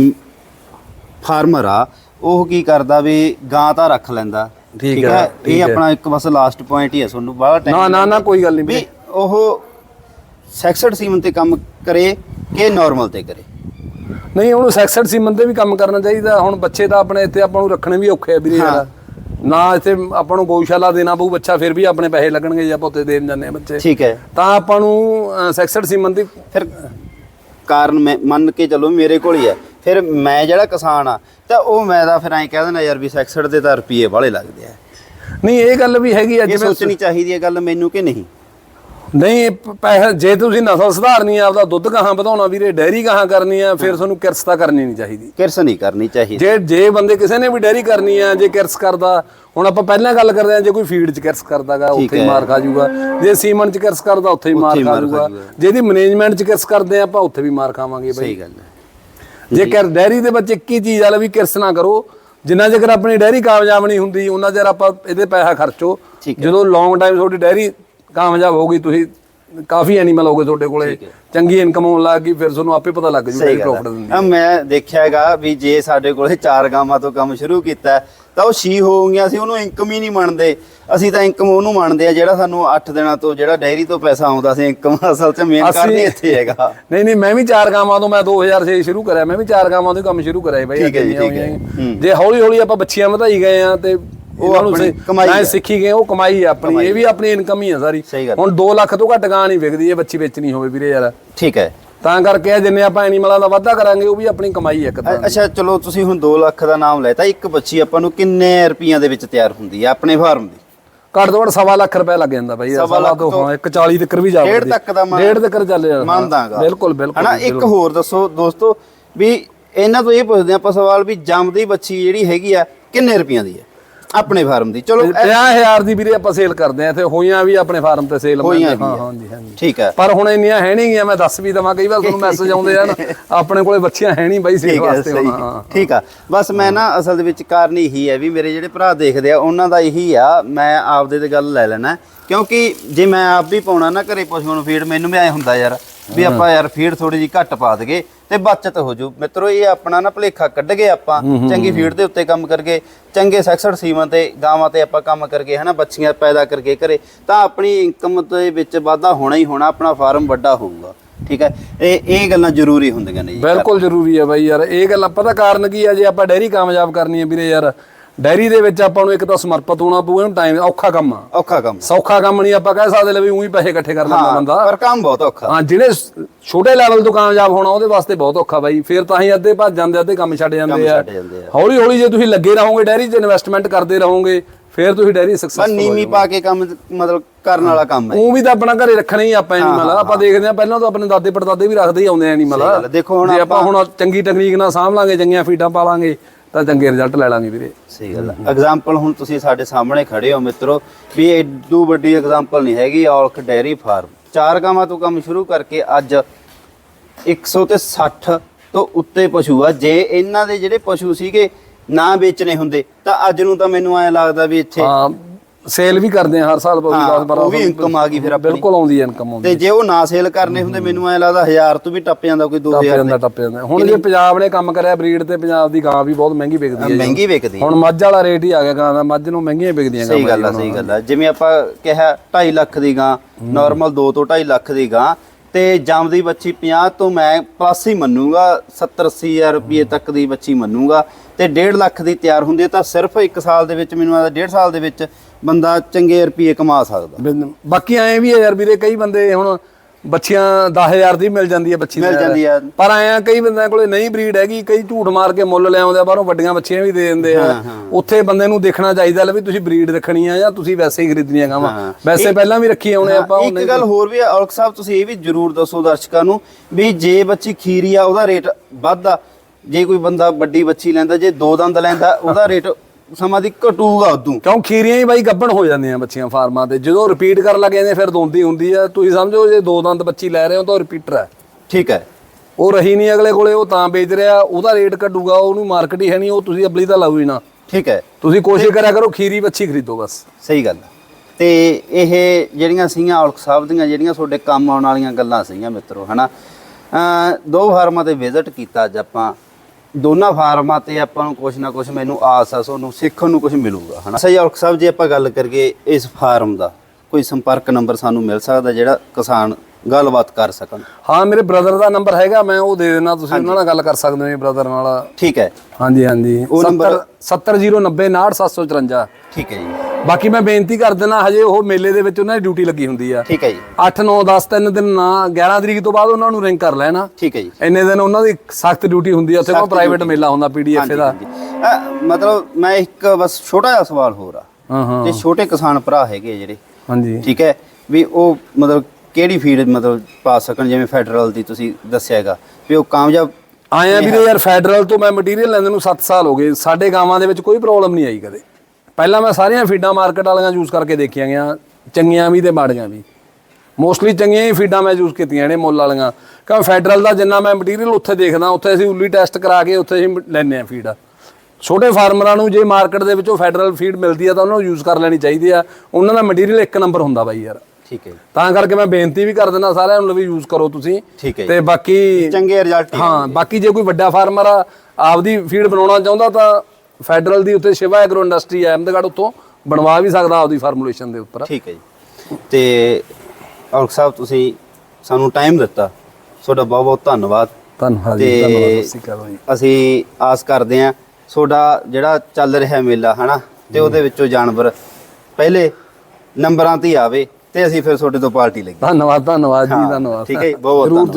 ਫਾਰਮਰ ਆ ਉਹ ਕੀ ਕਰਦਾ ਵੀ ਗਾਂ ਤਾਂ ਰੱਖ ਲੈਂਦਾ। ਠੀਕ ਹੈ, ਇਹ। ਆਪਣਾ ਇੱਕ ਬਸ ਲਾਸਟ ਪੁਆਇੰਟ ਹੀ ਹੈ ਤੁਹਾਨੂੰ ਬਾਹਲਾ ਨਾ ਟਾਈਮ ਨਾ ਨਾ ਕੋਈ ਗੱਲ ਨਹੀਂ ਵੀ ਉਹ ਸੈਕਸਡ ਸੀਮਨ ਤੇ ਕੰਮ ਕਰੇ ਕਿ ਨਾਰਮਲ ਤੇ ਕਰੇ? ਨਹੀਂ ਉਹਨੂੰ ਸੈਕਸਡ ਸੀਮਨ ਤੇ ਵੀ ਕੰਮ ਕਰਨਾ ਚਾਹੀਦਾ। ਹੁਣ ਬੱਚੇ ਤਾਂ ਆਪਣੇ ਇੱਥੇ ਆਪਾਂ ਨੂੰ ਰੱਖਣੇ ਵੀ ਔਖੇ ਆ ਵੀਰੇ ਯਾਰ। ਨਾ ਇੱਥੇ ਆਪਾਂ ਨੂੰ ਗਊਸ਼ਾਲਾ ਦੇਣਾ ਪਊ ਬੱਚਾ ਫਿਰ ਵੀ ਆਪਣੇ ਪੈਸੇ ਲੱਗਣਗੇ ਜੇ ਆਪਾਂ ਉੱਥੇ ਦੇਣ ਜਾਂਦੇ ਆ ਬੱਚੇ। ਠੀਕ ਹੈ। ਤਾਂ ਆਪਾਂ ਨੂੰ ਸੈਕਸਡ ਸੀਮਨ ਦੀ ਫਿਰ ਕਾਰਨ ਮੈਂ ਮੰਨ ਕੇ ਚੱਲੋ ਮੇਰੇ ਕੋਲ ਹੀ ਹੈ। ਫਿਰ ਮੈਂ ਜਿਹੜਾ ਕਿਸਾਨ ਆ ਤਾਂ ਉਹ ਮੈਂ ਤਾਂ ਫਿਰ ਐਂ ਕਹਿ ਦਿੰਦਾ ਯਾਰ ਵੀ ਸੈਕਸਡ ਦੇ ਤਾਂ ਰੁਪਏ ਵਾਲੇ ਲੱਗਦੇ ਆ। ਨਹੀਂ ਇਹ ਗੱਲ ਵੀ ਹੈਗੀ ਆ ਜਿਵੇਂ ਸੋਚਣੀ ਚਾਹੀਦੀ ਹੈ ਗੱਲ ਮੈਨੂੰ ਕਿ ਨਹੀਂ? ਨਹੀਂ ਪੈਸੇ ਜੇ ਤੁਸੀਂ ਨਸਲ ਸੁਧਾਰਨੀ ਆ ਆਪਦਾ ਦੁੱਧ ਕਹਾਂ ਵਧਾਉਣਾ ਵੀਰੇ ਡੈਰੀ ਕਹਾਂ ਕਰਨੀ ਆ ਫਿਰ ਤੁਹਾਨੂੰ ਕਿਰਸ ਤਾਂ ਕਰਨੀ ਨਹੀਂ ਚਾਹੀਦੀ। ਕਿਰਸ ਨਹੀਂ ਕਰਨੀ ਚਾਹੀਦੀ। ਜੇ ਜੇ ਬੰਦੇ ਕਿਸੇ ਨੇ ਵੀ ਡੈਰੀ ਕਰਨੀ ਆ ਜੇ ਕਿਰਸ ਕਰਦਾ ਹੁਣ ਆਪਾਂ ਪਹਿਲਾਂ ਗੱਲ ਕਰਦੇ ਆ ਜੇ ਕੋਈ ਫੀਡ 'ਚ ਕਿਰਸ ਕਰਦਾਗਾ ਉੱਥੇ ਹੀ ਮਾਰ ਖਾ ਜਾਊਗਾ। ਜੇ ਸੀਮਨ 'ਚ ਕਿਰਸ ਕਰਦਾ ਉੱਥੇ ਹੀ ਮਾਰ ਖਾ ਜਾਊਗਾ। ਜੇ ਇਹਦੀ ਮੈਨੇਜਮੈਂਟ 'ਚ ਕਿਰਸ ਕਰਦੇ ਆ ਆਪਾਂ ਉੱਥੇ ਵੀ ਮਾਰ ਖਾਵਾਂਗੇ ਬਈ। ਸਹੀ ਗੱਲ ਹੈ। ਜੇ ਕਿਰ ਡੈਰੀ ਦੇ ਵਿੱਚ ਇੱਕ ਹੀ ਚੀਜ਼ ਵਾਲਾ ਵੀ ਕਿਰਸ ਨਾ ਕਰੋ। ਜਿੰਨਾ ਚਿਰ ਆਪਣੀ ਡੈਰੀ ਕਾਮਯਾਬ ਨਹੀਂ ਹੁੰਦੀ ਉਹਨਾਂ ਚਿਰ ਆਪਾਂ ਇਹਦੇ ਪੈਸਾ ਖਰਚੋ। ਜਦੋਂ ਲੌਂਗ ਟਾਈਮ ਤੁਹਾਡੀ ਡੈਰੀ ਕਾਮਯਾਬ ਹੋ ਗਈ ਤੁਸੀਂ ਕਾਫੀ ਐਨੀਮਲ ਹੋ ਗਏ ਤੁਹਾਡੇ ਕੋਲੇ। ਚੰਗੀ ਇਨਕਮ ਹੋਣ ਲੱਗ ਗਈ ਫਿਰ ਤੁਹਾਨੂੰ ਆਪੇ ਪਤਾ ਲੱਗ ਜੂ ਸਹੀ ਡੈਰੀ ਗੱਲ ਪ੍ਰੋਫਿਟ ਦਿੰਦੀ ਮੈਂ ਦੇਖਿਆ ਹੈਗਾ ਵੀ ਜੇ ਸਾਡੇ ਕੋਲੇ ਚਾਰ ਗਾਵਾਂ ਤੋਂ ਕੰਮ ਸ਼ੁਰੂ ਕੀਤਾ ਤਾਂ ਉਹ ਛੀ ਹੋ ਗਈਆਂ ਸੀ ਉਹਨੂੰ ਇਨਕਮ ਹੀ ਨਹੀਂ ਮੰਨਦੇ ਅਸੀਂ ਤਾਂ ਇਨਕਮ ਉਹਨੂੰ ਮੰਨਦੇ ਆ ਜਿਹੜਾ ਸਾਨੂੰ 8 ਦਿਨਾਂ ਤੋਂ ਜਿਹੜਾ ਡੈਰੀ ਤੋਂ ਪੈਸਾ ਆਉਂਦਾ ਸੀ ਇਨਕਮ ਅਸਲ 'ਚ ਮੇਨ ਕਾਰਨ ਇੱਥੇ ਹੈਗਾ। ਨਹੀਂ ਨਹੀਂ ਮੈਂ ਵੀ ਚਾਰ ਗਾਵਾਂ ਤੋਂ ਮੈਂ 2006 ਸ਼ੁਰੂ ਕਰਿਆ ਮੈਂ ਵੀ ਚਾਰ ਗਾਵਾਂ ਤੋਂ ਹੀ ਕੰਮ ਸ਼ੁਰੂ ਕਰਿਆ ਬਈ ਠੀਕ ਹੈ। ਜੇ ਹੌਲੀ ਹੌਲੀ ਆਪਾਂ ਬੱਚੀਆਂ ਵਧਾਈ ਗਏ ਆ ਤੇ ਉਹ ਆਪਣੀ ਕਮਾਈ ਹੈ। ਸਿੱਖੀ ਗਏ ਉਹ ਕਮਾਈ ਆ ਆਪਣੀ ਇਹ ਵੀ ਆਪਣੀ ਇਨਕਮ ਹੀ ਆ ਸਾਰੀ। ਹੁਣ 2 ਲੱਖ ਤੋਂ ਘੱਟ ਗਾਂ ਨਹੀਂ ਵਿਕਦੀ ਇਹ ਬੱਚੀ ਵੇਚਣੀ ਹੋਵੇ ਵੀਰੇ ਯਾਰ। ਠੀਕ ਹੈ। ਤਾਂ ਕਰਕੇ ਜਿੰਨੇ ਆਪਾਂ ਐਨੀਮਲਾਂ ਦਾ ਵਾਧਾ ਕਰਾਂਗੇ ਉਹ ਵੀ ਆਪਣੀ ਕਮਾਈ ਹੈ ਇੱਕ ਤਰ੍ਹਾਂ ਅੱਛਾ ਚਲੋ ਤੁਸੀਂ ਹੁਣ 2 ਲੱਖ ਦਾ ਨਾਮ ਲੈਤਾ ਇੱਕ ਬੱਚੀ ਆਪਾਂ ਨੂੰ ਕਿੰਨੇ ਰੁਪਈਆਂ ਦੇ ਵਿੱਚ ਤਿਆਰ ਹੁੰਦੀ ਹੈ ਆਪਣੇ ਫਾਰਮ ਦੀ? ਘੱਟ ਤੋਂ ਘੱਟ ਸਵਾ ਲੱਖ ਰੁਪਏ ਲੱਗ ਜਾਂਦਾ ਬਾਈ ਸਵਾ ਲੱਖ ਤੋਂ ਹਾਂ 140 ਤੱਕ ਵੀ ਜਾ ਡੇਢ ਤੱਕ ਦਾ ਡੇਢ ਤੱਕ ਚੱਲ ਜਾਂਦਾ। ਮੰਨਦਾਗਾ। ਬਿਲਕੁਲ ਬਿਲਕੁਲ ਹਨਾ ਇੱਕ ਹੋਰ ਦੱਸੋ ਦੋਸਤੋ ਵੀ ਇਹਨਾਂ ਤੋਂ ਇਹ ਪੁੱਛਦੇ ਆਪਾਂ ਸਵਾਲ ਵੀ ਜੰਮਦੀ ਬੱਚੀ ਜਿਹੜੀ ਹੈਗੀ ਆ ਕਿੰਨੇ ਰੁਪਈਆਂ ਦੀ ਹੈ? ਆਪਣੇ ਫਾਰਮ ਦੀ। ਚਲੋ ਇਹ- 50000 ਦੀ ਵੀਰੇ ਆਪਾਂ ਸੇਲ ਕਰਦੇ ਆ ਇੱਥੇ ਹੋਈਆਂ ਵੀ ਆਪਣੇ ਫਾਰਮ ਤੇ ਸੇਲ ਹੋਈਆਂ ਹਾਂ। ਹਾਂਜੀ ਹਾਂਜੀ। ਠੀਕ ਹੈ ਪਰ ਹੁਣ ਇੰਨੀਆਂ ਹੈ ਨਹੀਂ ਗੀਆਂ ਮੈਂ ਦੱਸ ਵੀ ਦਵਾਂ ਕਈ ਵਾਰ ਤੁਹਾਨੂੰ ਮੈਸੇਜ ਆਉਂਦੇ ਆ ਨਾ ਆਪਣੇ ਕੋਲੇ ਬੱਚੀਆਂ ਹੈ ਨਹੀਂ ਬਾਈ ਸੇਲ ਵਾਸਤੇ ਠੀਕ ਆ। ਬਸ ਮੈਂ ਨਾ ਅਸਲ ਦੇ ਵਿੱਚ ਕਾਰਨ ਇਹੀ ਹੈ ਵੀ ਮੇਰੇ ਜਿਹੜੇ ਭਰਾ ਦੇਖਦੇ ਆ ਉਹਨਾਂ ਦਾ ਇਹੀ ਆ ਮੈਂ ਆਪਦੇ ਤੇ ਗੱਲ ਲੈ ਲੈਣਾ। ਕਿਉਂਕਿ ਜੇ ਮੈਂ ਆਪ ਵੀ ਪਾਉਣਾ ਨਾ ਘਰੇ ਪਸ਼ੂਆਂ ਨੂੰ ਫੀਡ ਮੈਨੂੰ ਵੀ ਐ ਹੁੰਦਾ ਯਾਰ ਵੀ ਆਪਾਂ ਯਾਰ ਫੀਡ ਥੋੜੀ ਜੀ ਘੱਟ ਪਾ ਦਗੇ ਤੇ ਬਚਤ ਹੋ ਜੂ। ਮਿੱਤਰੋ ਇਹ ਆਪਣਾ ਨਾ ਭਲੇਖਾ ਕੱਢ ਗਏ ਆਪਾਂ। ਚੰਗੀ ਫੀਡ ਦੇ ਉੱਤੇ ਕੰਮ ਕਰਕੇ ਚੰਗੇ ਸੈਕਸਡ ਸੀਮਨ ਤੇ ਗਾਵਾਂ ਤੇ ਆਪਾਂ ਕੰਮ ਕਰਕੇ ਹਨਾ ਬੱਚੀਆਂ ਪੈਦਾ ਕਰਕੇ ਘਰੇ ਤਾਂ ਆਪਣੀ ਇਨਕਮ ਦੇ ਵਿੱਚ ਵਾਧਾ ਹੋਣਾ ਹੀ ਹੋਣਾ ਆਪਣਾ ਫਾਰਮ ਵੱਡਾ ਹੋਊਗਾ। ਠੀਕ ਹੈ? ਇਹ ਇਹ ਗੱਲਾਂ ਜ਼ਰੂਰੀ ਹੁੰਦੀਆਂ ਨੇ ਜੀ। ਬਿਲਕੁਲ ਜ਼ਰੂਰੀ ਹੈ ਬਾਈ ਯਾਰ। ਇਹ ਗੱਲ ਪਤਾ ਕਾਰਨ ਕੀ ਆ? ਜੇ ਆਪਾਂ ਡੈਰੀ ਕਾਮਯਾਬ ਕਰਨੀ ਹੈ ਵੀਰੇ ਯਾਰ ਡੈਰੀ ਦੇ ਵਿੱਚ ਆਪਾਂ ਨੂੰ ਇੱਕ ਤਾਂ ਸਮਰਪਿਤ ਹੋਣਾ ਪਊ ਇਹਨੂੰ ਟਾਈਮ ਔਖਾ ਕੰਮ ਆ। ਔਖਾ ਕੰਮ। ਸੌਖਾ ਕੰਮ ਨਹੀਂ ਆਪਾਂ ਕਹਿ ਸਕਦੇ ਲੈ ਵੀ ਉਹੀ ਪੈਸੇ ਇਕੱਠੇ ਕਰ ਲੈਂਦਾ ਹਾਂ ਬੰਦਾ। ਪਰ ਕੰਮ ਬਹੁਤ ਔਖਾ। ਹਾਂ ਜਿਹੜੇ ਛੋਟੇ ਲੈਵਲ ਤੋਂ ਕਾਮਯਾਬ ਹੋਣਾ ਉਹਦੇ ਵਾਸਤੇ ਬਹੁਤ ਔਖਾ ਬਾਈ। ਫਿਰ ਤਾਂ ਹੀ ਅੱਧੇ ਭੱਜ ਜਾਂਦੇ ਅੱਧੇ ਕੰਮ ਛੱਡ ਜਾਂਦੇ ਆ। ਹੌਲੀ ਹੌਲੀ ਜੇ ਤੁਸੀਂ ਲੱਗੇ ਰਹੋਗੇ ਡੈਰੀ 'ਚ ਇਨਵੈਸਟਮੈਂਟ ਕਰਦੇ ਰਹੋਗੇ ਫਿਰ ਤੁਸੀਂ ਡੈਰੀ ਸਕਸੈਸਫੁਲ ਨੀਵੀਂ ਪਾ ਕੇ ਕੰਮ ਮਤਲਬ ਕਰਨ ਵਾਲਾ ਕੰਮ ਹੈ। ਉਹ ਵੀ ਤਾਂ ਆਪਣਾ ਘਰੇ ਰੱਖਣਾ ਹੀ ਆਪਾਂ ਐਨੀਮਲ ਆਪਾਂ ਦੇਖਦੇ ਆ ਪਹਿਲਾਂ ਤਾਂ ਆਪਣੇ ਦਾਦੇ ਪੜਦਾਦੇ ਵੀ ਰੱਖਦੇ ਹੀ ਆਉਂਦੇ ਆ ਐਨੀਮਲ ਹੈ। ਦੇਖੋ ਹੁਣ ਆਪਾਂ ਹੁਣ ਚੰਗੀ ਟੈਕਨੀਕ ਨਾਲ ਸਾਂਭ ਲਾਂਗੇ ਚੰਗੀਆਂ ਫੀਡਾਂ ਪਾ ਲਾਂਗੇ ਤਾਂ ਚੰਗੇ ਰਿਜ਼ਲਟ ਲੈ ਲਾਂਗੇ ਵੀਰੇ। ਸਹੀ ਗੱਲ ਹੈ ਐਗਜ਼ਾਮਪਲ ਹੁਣ ਤੁਸੀਂ ਸਾਡੇ ਸਾਹਮਣੇ ਖੜੇ ਹੋ ਮਿੱਤਰੋ ਵੀ ਏਡੂ ਵੱਡੀ ਐਗਜ਼ਾਮਪਲ ਨਹੀਂ ਹੈਗੀ ਔਲਖ ਡੈਰੀ ਫਾਰਮ। ਚਾਰ ਗਾਵਾਂ ਤੋਂ ਕੰਮ ਸ਼ੁਰੂ ਕਰਕੇ ਅੱਜ 100 ਤੇ 60 ਤੋਂ ਉੱਤੇ ਪਸ਼ੂ ਆ। ਜੇ ਇਹਨਾਂ ਦੇ ਜਿਹੜੇ ਪਸ਼ੂ ਸੀਗੇ ਨਾ ਵੇਚਣੇ ਹੁੰਦੇ ਤਾਂ ਅੱਜ ਨੂੰ ਤਾਂ ਮੈਨੂੰ ਐ ਲੱਗਦਾ ਵੀ ਇੱਥੇ ਹਾਂ ਸੇਲ ਵੀ ਕਰਦੇ ਆ ਹਰ ਸਾਲ ਹਾਂ, 10 12 ਉਹ ਵੀ ਇਨਕਮ ਆ ਗਈ ਫਿਰ ਆਪਣੀ। ਬਿਲਕੁਲ ਆਉਂਦੀ ਹੈ ਇਨਕਮ ਆਉਂਦੀ ਤੇ ਜੇ ਉਹ ਨਾ ਸੇਲ ਕਰਨੇ ਹੁੰਦੇ ਮੈਨੂੰ ਐ ਲੱਗਦਾ 1000 ਤੋਂ ਵੀ ਟੱਪ ਜਾਂਦਾ ਕੋਈ ਟੱਪ 2000 ਜਾਂਦਾ ਟੱਪ ਜਾਂਦਾ। ਹੁਣ ਜੇ ਪੰਜਾਬ ਨੇ ਕੰਮ ਕਰਿਆ ਬਰੀਡ ਤੇ ਪੰਜਾਬ ਦੀ ਗਾਂ ਵੀ ਬਹੁਤ ਮਹਿੰਗੀ ਵਿਕਦੀ ਹੈ। ਮਹਿੰਗੀ ਵਿਕਦੀ ਹੁਣ ਮੱਝ ਵਾਲਾ ਰੇਟ ਹੀ ਆ ਗਿਆ ਗਾਂ ਦਾ ਮੱਝ ਨੂੰ ਮਹਿੰਗੀਆਂ ਵਿਕਦੀਆਂ ਸਹੀ ਗੱਲ ਆ ਸਹੀ ਗੱਲ ਆ। ਜਿਵੇਂ ਆਪਾਂ ਕਿਹਾ 2.5 ਲੱਖ ਦੀ ਗਾਂ ਨਾਰਮਲ 2 ਤੋਂ 2.5 ਲੱਖ ਦੀ ਗਾਂ ਤੇ ਜੰਮਦੀ ਬੱਚੀ 50 ਤੋਂ ਮੈਂ ਪਲੱਸ ਹੀ ਮੰਨੂਗਾ 70 80 ਹਜ਼ਾਰ ਰੁਪਏ ਤੱਕ ਦੀ ਬੱਚੀ ਮੰਨੂਗਾ। ਤੇ ਤੇ 1.5 ਲੱਖ ਦੀ ਤਿਆਰ ਹੁੰਦੀ ਹੈ ਤਾਂ ਸਿਰਫ 1 ਸਾਲ ਦੇ ਵਿੱਚ ਮੈਨੂੰ ਲੱਗਦਾ 1.5 ਸਾਲ ਦੇ ਵਿੱਚ ਬੰਦਾ ਚੰਗੇ ਰੁਪਏ ਕਮਾ ਸਕਦਾ। ਬਾਕੀ ਐ ਵੀ ਹੈ ਯਾਰ ਵੀਰੇ ਕਈ ਬੰਦੇ ਹੁਣ ਬੱਚੀਆਂ 10000 ਦੀ ਮਿਲ ਜਾਂਦੀ ਹੈ ਬੱਚੀ ਮਿਲ। ਜਾਂਦੀ ਹੈ। ਪਰ ਐਂ ਕਈ ਬੰਦਿਆਂ ਕੋਲੇ ਨਹੀਂ ਬਰੀਡ ਹੈਗੀ ਕਈ ਝੂਠ ਮਾਰ ਕੇ ਮੁੱਲ ਲੈ ਆਉਂਦੇ ਆ ਬਾਹਰੋਂ ਵੱਡੀਆਂ ਬੱਚੀਆਂ ਵੀ ਦੇ ਦਿੰਦੇ ਆ। ਉੱਥੇ ਬੰਦੇ ਨੂੰ ਦੇਖਣਾ ਚਾਹੀਦਾ ਲੈ ਵੀ ਤੁਸੀਂ ਬਰੀਡ ਰੱਖਣੀ ਆ ਜਾਂ ਤੁਸੀਂ ਵੈਸੇ ਹੀ ਖਰੀਦਣੀਆਂ ਗਾਵਾਂ। ਵੈਸੇ ਪਹਿਲਾਂ ਵੀ ਰੱਖੀ ਆਉਣੇ ਆਪਾਂ ਇੱਕ ਗੱਲ ਹੋਰ ਵੀ ਔਲਖ ਸਾਹਿਬ ਤੁਸੀਂ ਇਹ ਵੀ ਜਰੂਰ ਦੱਸੋ ਦਰਸ਼ਕਾਂ ਨੂੰ ਵੀ ਜੇ ਬੱਚੀ ਖੀਰੀ ਆ ਉਹਦਾ ਰੇਟ ਵੱਧਦਾ ਜੇ ਕੋਈ ਬੰਦਾ ਵੱਡੀ ਬੱਚੀ ਲੈਂਦਾ ਜੇ ਦੋ ਦੰਦ ਲੈਂਦਾ ਉਹਦਾ ਰੇਟ ਸਮਾਂ ਦੀ ਘਟੂਗਾ ਉਦੋਂ। ਕਿਉਂ ਖੀਰੀਆਂ ਹੀ ਬਾਈ ਗੱਭਣ ਹੋ ਜਾਂਦੀਆਂ ਬੱਚੀਆਂ ਫਾਰਮਾਂ ਤੇ। ਜਦੋਂ ਰਿਪੀਟ ਕਰਨ ਲੱਗ ਜਾਂਦੇ ਫਿਰ ਦੋਂਦੀ ਹੁੰਦੀ ਆ। ਤੁਸੀਂ ਸਮਝੋ ਜੇ ਦੋ ਦੰਦ ਬੱਚੀ ਲੈ ਰਹੇ ਹੋ ਤਾਂ ਰਿਪੀਟਰ ਹੈ। ਠੀਕ ਹੈ। ਉਹ ਰਹੀ ਨਹੀਂ ਅਗਲੇ ਕੋਲੇ ਉਹ ਤਾਂ ਵੇਚ ਰਿਹਾ ਉਹਦਾ ਰੇਟ ਘਟੂਗਾ ਉਹਨੂੰ ਮਾਰਕੀਟ ਹੀ ਹੈ ਨਹੀਂ ਉਹ ਤੁਸੀਂ ਅਬਲੀ ਤਾਂ ਲਾਓ ਹੀ ਨਾ। ਠੀਕ ਹੈ। ਤੁਸੀਂ ਕੋਸ਼ਿਸ਼ ਕਰਿਆ ਕਰੋ ਖੀਰੀ ਬੱਚੀ ਖਰੀਦੋ ਬਸ। ਸਹੀ ਗੱਲ। ਤੇ ਇਹ ਜਿਹੜੀਆਂ ਸੀਗੀਆਂ ਔਲਖ ਸਾਹਿਬ ਦੀਆਂ ਜਿਹੜੀਆਂ ਤੁਹਾਡੇ ਕੰਮ ਆਉਣ ਵਾਲੀਆਂ ਗੱਲਾਂ ਸੀਗੀਆਂ ਮਿੱਤਰੋ ਹਨਾ? ਦੋ ਫਾਰਮਾਂ ਤੇ ਵਿਜ਼ਿਟ ਕੀਤਾ ਅੱਜ ਆਪਾਂ। ਦੋਨਾਂ ਫਾਰਮਾਂ ਤੇ ਆਪਾਂ ਨੂੰ ਕੁਝ ਨਾ ਕੁਝ ਮੈਨੂੰ ਆਸ ਆ, ਤੁਹਾਨੂੰ ਸਿੱਖਣ ਨੂੰ ਕੁਝ ਮਿਲੂਗਾ, ਹਨਾ? ਸਹੀ ਔਲਖ ਸਾਹਿਬ, ਜੇ ਆਪਾਂ ਗੱਲ ਕਰੀਏ ਇਸ ਫਾਰਮ ਦਾ, ਕੋਈ ਸੰਪਰਕ ਨੰਬਰ ਸਾਨੂੰ ਮਿਲ ਸਕਦਾ ਜਿਹੜਾ ਕਿਸਾਨ ਗੱਲਬਾਤ ਕਰ ਸਕਣ। ਹਾਂ ਮੇਰੇ ਬ੍ਰਦਰ ਦਾ ਨੰਬਰ ਹੈਗਾ ਮੈਂ ਉਹ ਦੇ ਦੇਣਾ ਤੁਸੀਂ ਉਹਨਾਂ ਨਾਲ ਗੱਲ ਕਰ ਸਕਦੇ ਹੋ ਜੀ ਬ੍ਰਦਰ ਨਾਲ। ਠੀਕ ਹੈ। ਹਾਂਜੀ ਹਾਂਜੀ। ਉਹ number- 70090 ਠੀਕ ਹੈ ਜੀ। ਬਾਕੀ ਮੈਂ ਬੇਨਤੀ ਕਰ ਦੇਣਾ ਹਜੇ ਉਹ ਮੇਲੇ ਦੇ ਵਿੱਚ ਉਹਨਾਂ ਦੀ ਡਿਊਟੀ ਲੱਗੀ ਹੁੰਦੀ ਆ। ਠੀਕ ਹੈ ਜੀ। 8 9 10 3 ਦਿਨ ਨਾ 11 ਤਰੀਕ ਤੋਂ ਬਾਅਦ ਉਹਨਾਂ ਨੂੰ ਰਿੰਗ ਕਰ ਲੈਣਾ। ਠੀਕ ਹੈ ਜੀ। ਇੰਨੇ ਦਿਨ ਉਹਨਾਂ ਦੀ ਸਖਤ ਡਿਊਟੀ ਹੁੰਦੀ ਆ ਉੱਥੇ ਕੋਈ ਪ੍ਰਾਈਵੇਟ ਮੇਲਾ ਹੁੰਦਾ ਪੀਡੀਐਫ ਦਾ। ਮਤਲਬ ਮੈਂ ਇੱਕ ਬਸ ਛੋਟਾ ਜਿਹਾ ਸਵਾਲ ਹੋਰ ਆ। ਹਾਂ ਹਾਂ। ਜੇ ਛੋਟੇ ਕਿਸਾਨ ਭਰਾ ਹੈਗੇ ਜਿਹੜੇ। ਹਾਂਜੀ। ਠੀਕ ਹੈ। ਵੀ ਉਹ ਮਤਲਬ ਕਿਹੜੀ ਫੀਡ ਮਤਲਬ ਪਾ ਸਕਣ ਜਿਵੇਂ ਫੈਡਰਲ ਦੀ ਤੁਸੀਂ ਦੱਸਿਆ ਹੈਗਾ? ਵੀ ਉਹ ਕਾਮਯਾਬ ਆਇਆ ਵੀਰੇ ਯਾਰ ਫੈਡਰਲ ਤੋਂ ਮੈਂ ਮਟੀਰੀਅਲ ਲੈਂਦੇ ਨੂੰ 7 ਸਾਲ ਹੋ ਗਏ। ਸਾਡੇ ਗਾਵਾਂ ਦੇ ਵਿੱਚ ਕੋਈ ਪ੍ਰੋਬਲਮ ਨਹੀਂ ਆਈ ਕਦੇ। ਪਹਿਲਾਂ ਮੈਂ ਸਾਰੀਆਂ ਫੀਡਾਂ ਮਾਰਕੀਟ ਵਾਲੀਆਂ ਯੂਜ਼ ਕਰਕੇ ਦੇਖੀਆਂ ਗਿਆ ਚੰਗੀਆਂ ਵੀ ਤੇ ਮਾੜੀਆਂ ਵੀ। ਮੋਸਟਲੀ ਚੰਗੀਆਂ ਹੀ ਫੀਡਾਂ ਮੈਂ ਯੂਜ਼ ਕੀਤੀਆਂ ਨੇ ਮੁੱਲ ਵਾਲੀਆਂ। ਕਿਉਂ ਫੈਡਰਲ ਦਾ ਜਿੰਨਾ ਮੈਂ ਮਟੀਰੀਅਲ ਉੱਥੇ ਦੇਖਦਾ ਉੱਥੇ ਅਸੀਂ ਉੱਲੀ ਟੈਸਟ ਕਰਾ ਕੇ ਉੱਥੇ ਅਸੀਂ ਲੈਂਦੇ ਆ ਫੀਡ ਛੋਟੇ ਫਾਰਮਰਾਂ ਨੂੰ ਜੇ ਮਾਰਕੀਟ ਦੇ ਵਿੱਚੋਂ ਫੈਡਰਲ ਫੀਡ ਮਿਲਦੀ ਆ ਤਾਂ ਉਹਨਾਂ ਨੂੰ ਯੂਜ਼ ਕਰ ਲੈਣੀ ਚਾਹੀਦੀ ਆ। ਉਹਨਾਂ ਦਾ ਮਟੀਰੀਅਲ ਇੱਕ ਨੰਬਰ ਹੁੰਦਾ ਬਾਈ ਯਾਰ। ਠੀਕ ਹੈ ਜੀ, ਤਾਂ ਕਰਕੇ ਮੈਂ ਬੇਨਤੀ ਵੀ ਕਰ ਦਿੰਦਾ ਸਾਰਿਆਂ ਨੂੰ ਵੀ ਯੂਜ਼ ਕਰੋ ਤੁਸੀਂ। ਠੀਕ ਹੈ। ਤੇ ਬਾਕੀ ਚੰਗੇ ਰਿਜ਼ਲਟ ਹਾਂ ਬਾਕੀ ਜੇ ਕੋਈ ਵੱਡਾ ਫਾਰਮਰ ਆ ਆਪਦੀ ਫੀਡ ਬਣਾਉਣਾ ਚਾਹੁੰਦਾ ਤਾਂ ਫੈਡਰਲ ਦੀ ਉੱਤੇ ਸ਼ਿਵਾ ਐਗਰੋ ਇੰਡਸਟਰੀ ਹੈ ਅਹਿਮਦਗੜ੍ਹ ਉੱਥੋਂ ਬਣਵਾ ਵੀ ਸਕਦਾ ਆਪਦੀ ਫਾਰਮੂਲੇਸ਼ਨ ਦੇ ਉੱਪਰ। ਠੀਕ ਹੈ ਜੀ। ਤੇ ਔਲਖ ਸਾਹਿਬ ਤੁਸੀਂ ਸਾਨੂੰ ਟਾਈਮ ਦਿੱਤਾ। ਤੁਹਾਡਾ ਬਹੁਤ ਬਹੁਤ ਧੰਨਵਾਦ। ਧੰਨਵਾਦ ਜੀ ਧੰਨਵਾਦ ਜੀ। ਅਸੀਂ ਆਸ ਕਰਦੇ ਹਾਂ ਤੁਹਾਡਾ ਜਿਹੜਾ ਚੱਲ ਰਿਹਾ ਮੇਲਾ ਹਨਾ ਤੇ ਉਹਦੇ ਵਿੱਚੋਂ ਜਾਨਵਰ ਪਹਿਲੇ ਨੰਬਰਾਂ ਤੇ ਆਵੇ। ਤੇ ਅਸੀਂ ਫਿਰ ਤੁਹਾਡੇ ਤੋਂ ਪਾਰਟੀ ਲਈਏ ਧੰਨਵਾਦ ਧੰਨਵਾਦ ਜੀ ਧੰਨਵਾਦ ਠੀਕ ਹੈ ਜੀ, ਬਹੁਤ ਧੰਨਵਾਦ। ਜ਼ਰੂਰ